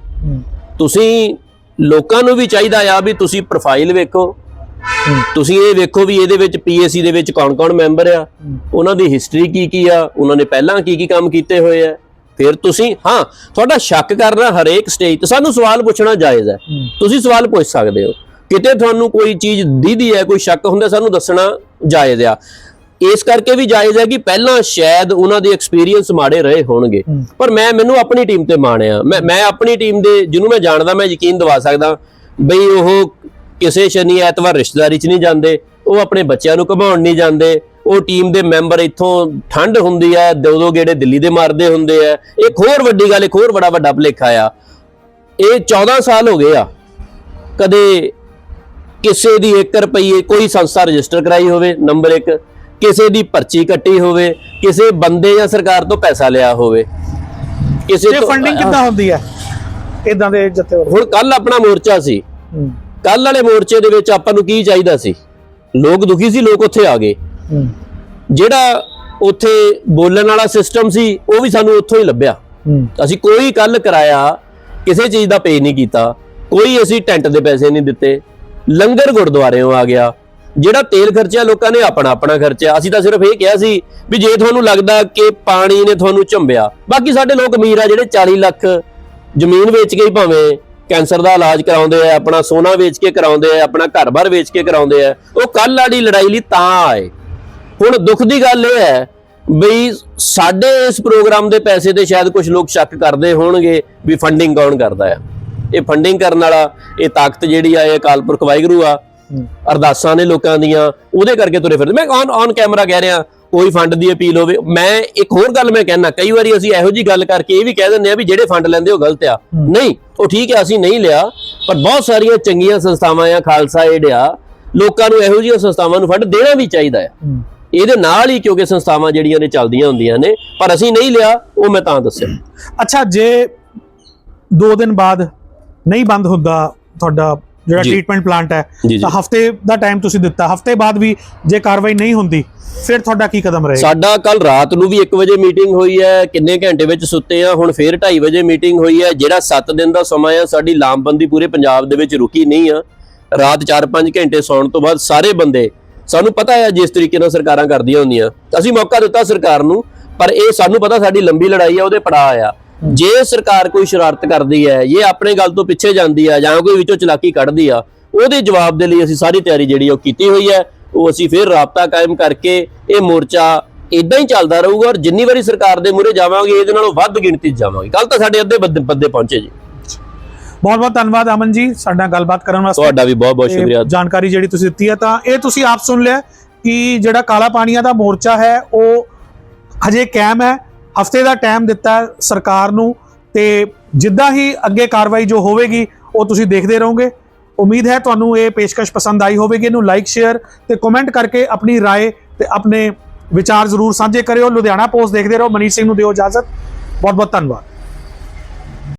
ਤੁਸੀਂ ਲੋਕਾਂ ਨੂੰ ਵੀ ਚਾਹੀਦਾ ਆ ਵੀ ਤੁਸੀਂ ਪ੍ਰੋਫਾਈਲ ਵੇਖੋ। ਤੁਸੀਂ ਇਹ ਵੇਖੋ ਵੀ ਇਹਦੇ ਵਿੱਚ ਪੀਏਸੀ ਦੇ ਵਿੱਚ ਕੌਣ-ਕੌਣ ਮੈਂਬਰ ਆ। ਉਹਨਾਂ ਦੀ ਹਿਸਟਰੀ ਕੀ ਕੀ ਆ, ਉਹਨਾਂ ਨੇ ਪਹਿਲਾਂ ਕੀ ਕੀ ਕੰਮ ਕੀਤੇ ਹੋਏ ਆ। ਫਿਰ ਤੁਸੀਂ, ਹਾਂ, ਤੁਹਾਡਾ ਸ਼ੱਕ ਕਰਨਾ ਹਰੇਕ ਸਟੇਜ ਤੇ। ਸਾਨੂੰ ਸਵਾਲ ਪੁੱਛਣਾ ਜਾਇਜ਼ ਹੈ ਤੁਸੀਂ ਸਵਾਲ ਪੁੱਛ ਸਕਦੇ ਹੋ। ਕਿਤੇ ਤੁਹਾਨੂੰ ਕੋਈ ਚੀਜ਼ ਦੀਦੀ ਹੈ, ਕੋਈ ਸ਼ੱਕ ਹੁੰਦਾ, ਸਾਨੂੰ ਦੱਸਣਾ ਜਾਇਜ਼ ਆ। ਇਸ ਕਰਕੇ ਵੀ ਜਾਇਜ਼ ਹੈ ਕਿ ਪਹਿਲਾਂ ਸ਼ਾਇਦ ਉਹਨਾਂ ਦੇ ਐਕਸਪੀਰੀਅੰਸ ਮਾੜੇ ਰਹੇ ਹੋਣਗੇ। ਪਰ ਮੈਂ ਮੈਨੂੰ ਆਪਣੀ ਟੀਮ ਤੇ ਮਾਣ ਆ ਮੈਂ ਮੈਂ ਆਪਣੀ ਟੀਮ ਦੇ ਜਿਹਨੂੰ ਮੈਂ ਜਾਣਦਾ ਮੈਂ ਯਕੀਨ ਦਿਵਾ ਸਕਦਾ ਬਈ ਉਹ ਕਿਸੇ ਸ਼ਨੀ ਐਤਵਾਰ ਰਿਸ਼ਤੇਦਾਰੀ 'ਚ ਨਹੀਂ ਜਾਂਦੇ ਉਹ ਆਪਣੇ ਬੱਚਿਆਂ ਨੂੰ ਘੁਮਾਉਣ ਨਹੀਂ ਜਾਂਦੇ ਉਹ ਟੀਮ ਦੇ ਮੈਂਬਰ ਇੱਥੋਂ ਠੰਡ ਹੁੰਦੀ ਹੈ ਦੋ ਦੋ ਗੇੜੇ ਦਿੱਲੀ ਦੇ ਮਾਰਦੇ ਹੁੰਦੇ ਆ। ਇੱਕ ਹੋਰ ਵੱਡੀ ਗੱਲ ਇੱਕ ਹੋਰ ਬੜਾ ਵੱਡਾ ਭੁਲੇਖਾ ਆ। ਇਹ 14 ਸਾਲ ਹੋ ਗਏ ਆ। ਕਦੇ ਕਿਸੇ ਦੀ 1 ਰੁਪਈਏ ਕੋਈ ਸੰਸਥਾ ਰਜਿਸਟਰ ਕਰਾਈ ਹੋਵੇ ਨੰਬਰ 1 ਕਿਸੇ ਦੀ ਪਰਚੀ ਕੱਟੀ ਹੋਵੇ ਕਿਸੇ ਬੰਦੇ ਜਾਂ ਸਰਕਾਰ ਤੋਂ ਪੈਸਾ ਲਿਆ ਹੋਵੇ। ਕਿਸੇ ਇਹ ਤੋਂ ਫੰਡਿੰਗ ਕਿੱਦਾਂ ਹੁੰਦੀ ਹੈ ਇਦਾਂ ਦੇ ਜਥੇ ਹੁਣ ਕੱਲ ਆਪਣਾ ਮੋਰਚਾ ਸੀ। ਕੱਲ ਵਾਲੇ ਮੋਰਚੇ ਦੇ ਵਿੱਚ ਆਪਾਂ ਨੂੰ ਕੀ ਚਾਹੀਦਾ ਸੀ? ਲੋਕ ਦੁਖੀ ਸੀ ਲੋਕ ਉੱਥੇ ਆ ਗਏ। ਜਿਹੜਾ ਉੱਥੇ ਬੋਲਣ ਵਾਲਾ ਸਿਸਟਮ ਸੀ ਉਹ ਵੀ ਸਾਨੂੰ ਉੱਥੋਂ ਹੀ ਲੱਭਿਆ। ਅਸੀਂ ਕੋਈ ਕੱਲ ਕਰਾਇਆ ਕਿਸੇ ਚੀਜ਼ ਦਾ ਪੇ ਨਹੀਂ ਕੀਤਾ। ਕੋਈ ਅਸੀਂ ਟੈਂਟ ਦੇ ਪੈਸੇ ਨਹੀਂ ਦਿੱਤੇ। ਲੰਗਰ ਗੁਰਦੁਆਰਿਓਂ ਆ ਗਿਆ। ਜਿਹੜਾ ਤੇਲ ਖਰਚਿਆ ਲੋਕਾਂ ਨੇ ਆਪਣਾ ਆਪਣਾ ਖਰਚਿਆ। ਅਸੀਂ ਤਾਂ ਸਿਰਫ ਇਹ ਕਿਹਾ ਸੀ ਵੀ ਜੇ ਤੁਹਾਨੂੰ ਲੱਗਦਾ ਕਿ ਪਾਣੀ ਨੇ ਤੁਹਾਨੂੰ ਝੰਬਿਆ, ਬਾਕੀ ਸਾਡੇ ਲੋਕ ਅਮੀਰ ਆ ਜਿਹੜੇ 40 ਲੱਖ ਜ਼ਮੀਨ ਵੇਚ ਕੇ ਹੀ ਭਾਵੇਂ ਕੈਂਸਰ ਦਾ ਇਲਾਜ ਕਰਾਉਂਦੇ ਆ, ਆਪਣਾ ਸੋਨਾ ਵੇਚ ਕੇ ਕਰਾਉਂਦੇ ਆ, ਆਪਣਾ ਘਰ-ਬਾਰ ਵੇਚ ਕੇ ਕਰਾਉਂਦੇ ਆ, ਉਹ ਕੱਲ ਵਾਲੀ ਲੜਾਈ ਲਈ ਤਾਂ ਆਏ। ਹੁਣ ਦੁੱਖ ਦੀ ਗੱਲ ਇਹ ਹੈ ਬਈ ਸਾਡੇ ਇਸ ਪ੍ਰੋਗਰਾਮ ਦੇ ਪੈਸੇ ਤੇ ਸ਼ਾਇਦ ਕੁਝ ਲੋਕ ਸ਼ੱਕ ਕਰਦੇ ਹੋਣਗੇ ਵੀ ਫੰਡਿੰਗ ਕੌਣ ਕਰਦਾ ਆ। ਇਹ ਫੰਡਿੰਗ ਕਰਨ ਵਾਲਾ, ਇਹ ਤਾਕਤ ਜਿਹੜੀ ਆ, ਇਹ ਅਕਾਲ ਪੁਰਖ ਵਾਹਿਗੁਰੂ ਆ ਅਰਦਾਸਾਂ ਨੇ ਲੋਕਾਂ ਦੀਆਂ ਉਹਦੇ ਕਰਕੇ ਤੁਰੇ ਫਿਰਦੇ। ਮੈਂ ਔਨ ਔਨ ਕੈਮਰਾ ਕਹਿ ਰਿਹਾ ਕੋਈ ਫੰਡ ਦੀ ਅਪੀਲ ਹੋਵੇ। ਮੈਂ ਇੱਕ ਹੋਰ ਗੱਲ ਮੈਂ ਕਹਿਣਾ ਕਈ ਵਾਰੀ ਅਸੀਂ ਇਹੋ ਜੀ ਗੱਲ ਕਰਕੇ ਇਹ ਵੀ ਕਹਿ ਦਿੰਦੇ ਆ ਵੀ ਜਿਹੜੇ ਫੰਡ ਲੈਂਦੇ ਉਹ ਗਲਤ ਆ। ਨਹੀਂ ਉਹ ਠੀਕ ਹੈ ਅਸੀਂ ਨਹੀਂ ਲਿਆ ਪਰ ਬਹੁਤ ਸਾਰੀਆਂ ਚੰਗੀਆਂ ਸੰਸਥਾਵਾਂ ਆ ਖਾਲਸਾ ਏਡ ਆ ਲੋਕਾਂ ਨੂੰ ਇਹੋ ਜਿਹੀਆਂ ਸੰਸਥਾਵਾਂ ਨੂੰ ਫੰਡ ਦੇਣਾ ਵੀ ਚਾਹੀਦਾ ਆ। ਇਹਦੇ ਨਾਲ ਹੀ ਕਿਉਂਕਿ ਸੰਸਥਾਵਾਂ ਜਿਹੜੀਆਂ ਨੇ ਚੱਲਦੀਆਂ ਹੁੰਦੀਆਂ ਨੇ ਪਰ ਅਸੀਂ ਨਹੀਂ ਲਿਆ ਉਹ ਮੈਂ ਤਾਂ ਦੱਸਿਆ। ਅੱਛਾ ਜੇ 2 ਦਿਨ ਬਾਅਦ ਨਹੀਂ ਬੰਦ ਹੁੰਦਾ ਤੁਹਾਡਾ ਜਿਹੜਾ। ਟ੍ਰੀਟਮੈਂਟ ਪਲਾਂਟ ਹੈ। ਤਾਂ ਹਫ਼ਤੇ ਦਾ ਟਾਈਮ ਤੁਸੀਂ ਦਿੱਤਾ। ਹਫ਼ਤੇ ਬਾਅਦ ਵੀ ਜੇ ਕਾਰਵਾਈ ਨਹੀਂ ਹੁੰਦੀ ਫਿਰ ਤੁਹਾਡਾ ਕੀ ਕਦਮ ਰਹੇਗਾ? ਸਾਡਾ ਕੱਲ ਰਾਤ ਨੂੰ ਵੀ 1 ਵਜੇ ਮੀਟਿੰਗ ਹੋਈ ਹੈ ਕਿੰਨੇ ਘੰਟੇ ਵਿੱਚ ਸੁੱਤੇ ਆ ਹੁਣ ਫੇਰ 2:30 ਵਜੇ ਮੀਟਿੰਗ ਹੋਈ ਹੈ ਜਿਹੜਾ 7 ਦਿਨ ਦਾ ਸਮਾਂ ਆ ਸਾਡੀ ਲਾਮਬੰਦੀ ਪੂਰੇ ਪੰਜਾਬ ਦੇ ਵਿੱਚ ਰੁਕੀ ਨਹੀਂ ਆ। ਰਾਤ 4-5 ਘੰਟੇ ਸੌਣ ਤੋਂ ਬਾਅਦ ਸਾਰੇ ਬੰਦੇ ਸਾਨੂੰ ਪਤਾ ਹੈ ਜਿਸ ਤਰੀਕੇ ਨਾਲ ਸਰਕਾਰਾਂ ਕਰਦੀਆਂ ਹੁੰਦੀਆਂ। ਅਸੀਂ ਮੌਕਾ ਦਿੱਤਾ ਸਰਕਾਰ ਨੂੰ ਪਰ ਇਹ ਸਾਨੂੰ ਪਤਾ ਸਾਡੀ ਲੰਬੀ ਲੜਾਈ ਆ ਉਹਦੇ ਪੜਾਅ ਆ। ਜੇ ਸਰਕਾਰ ਕੋਈ ਸ਼ਰਾਰਤ ਕਰਦੀ ਹੈ ਇਹ ਆਪਣੇ ਗੱਲ ਤੋਂ ਪਿੱਛੇ ਜਾਂਦੀ ਆ ਜਾਂ ਕੋਈ ਵਿੱਚੋਂ ਚਲਾਕੀ ਕੱਢਦੀ ਆ ਉਹਦੇ ਜਵਾਬ ਦੇ ਲਈ ਅਸੀਂ ਸਾਰੀ ਤਿਆਰੀ ਜਿਹੜੀ ਉਹ ਕੀਤੀ ਹੋਈ ਹੈ। ਉਹ ਅਸੀਂ ਫਿਰ ਰਾਬਤਾ ਕਾਇਮ ਕਰਕੇ ਇਹ ਮੋਰਚਾ ਇਦਾਂ ਹੀ ਚੱਲਦਾ ਰਹੂਗਾ ਔਰ ਜਿੰਨੀ ਵਾਰੀ ਸਰਕਾਰ ਦੇ ਮੂਹਰੇ ਜਾਵਾਂਗੇ ਇਹਦੇ ਨਾਲੋਂ ਵੱਧ ਗਿਣਤੀ 'ਚ ਜਾਵਾਂਗੇ। ਕੱਲ ਤਾਂ ਸਾਡੇ ਅੱਧੇ ਬੰਦੇ ਬੰਦੇ ਪਹੁੰਚੇ ਜੀ। ਬਹੁਤ ਬਹੁਤ ਧੰਨਵਾਦ ਅਮਨ ਜੀ ਸਾਡੇ ਗੱਲਬਾਤ ਕਰਨ ਵਾਸਤੇ। ਤੁਹਾਡਾ ਵੀ ਬਹੁਤ ਬਹੁਤ ਸ਼ੁਕਰੀਆ। ਜਾਣਕਾਰੀ ਜਿਹੜੀ ਤੁਸੀਂ ਦਿੱਤੀ ਹੈ ਤਾਂ ਇਹ ਤੁਸੀਂ ਆਪ ਸੁਣ ਲਿਆ ਕਿ ਜਿਹੜਾ ਕਾਲਾ ਪਾਣੀਆਂ ਦਾ ਮੋਰਚਾ ਹੈ ਉਹ ਹਜੇ ਕਾਇਮ ਹੈ। ਹਫਤੇ ਦਾ ਟਾਈਮ ਦਿੱਤਾ ਹੈ ਸਰਕਾਰ ਨੂੰ ਤੇ ਜਿੱਦਾਂ ਹੀ ਅੱਗੇ ਕਾਰਵਾਈ ਜੋ ਹੋਵੇਗੀ ਉਹ ਤੁਸੀਂ ਦੇਖਦੇ ਰਹੋਗੇ ਉਮੀਦ ਹੈ ਤੁਹਾਨੂੰ ਇਹ ਪੇਸ਼ਕਸ਼ ਪਸੰਦ ਆਈ ਹੋਵੇਗੀ ਇਹਨੂੰ ਲਾਈਕ ਸ਼ੇਅਰ ਤੇ ਕਮੈਂਟ ਕਰਕੇ ਆਪਣੀ رائے ਤੇ ਆਪਣੇ ਵਿਚਾਰ ਜ਼ਰੂਰ ਸਾਂਝੇ ਕਰਿਓ ਲੁਧਿਆਣਾ ਪੋਸਟ ਦੇਖਦੇ ਰਹੋ ਮਨੀਸ਼ ਸਿੰਘ ਨੂੰ ਦਿਓ ਇਜਾਜ਼ਤ ਬਹੁਤ ਬਹੁਤ ਧੰਨਵਾਦ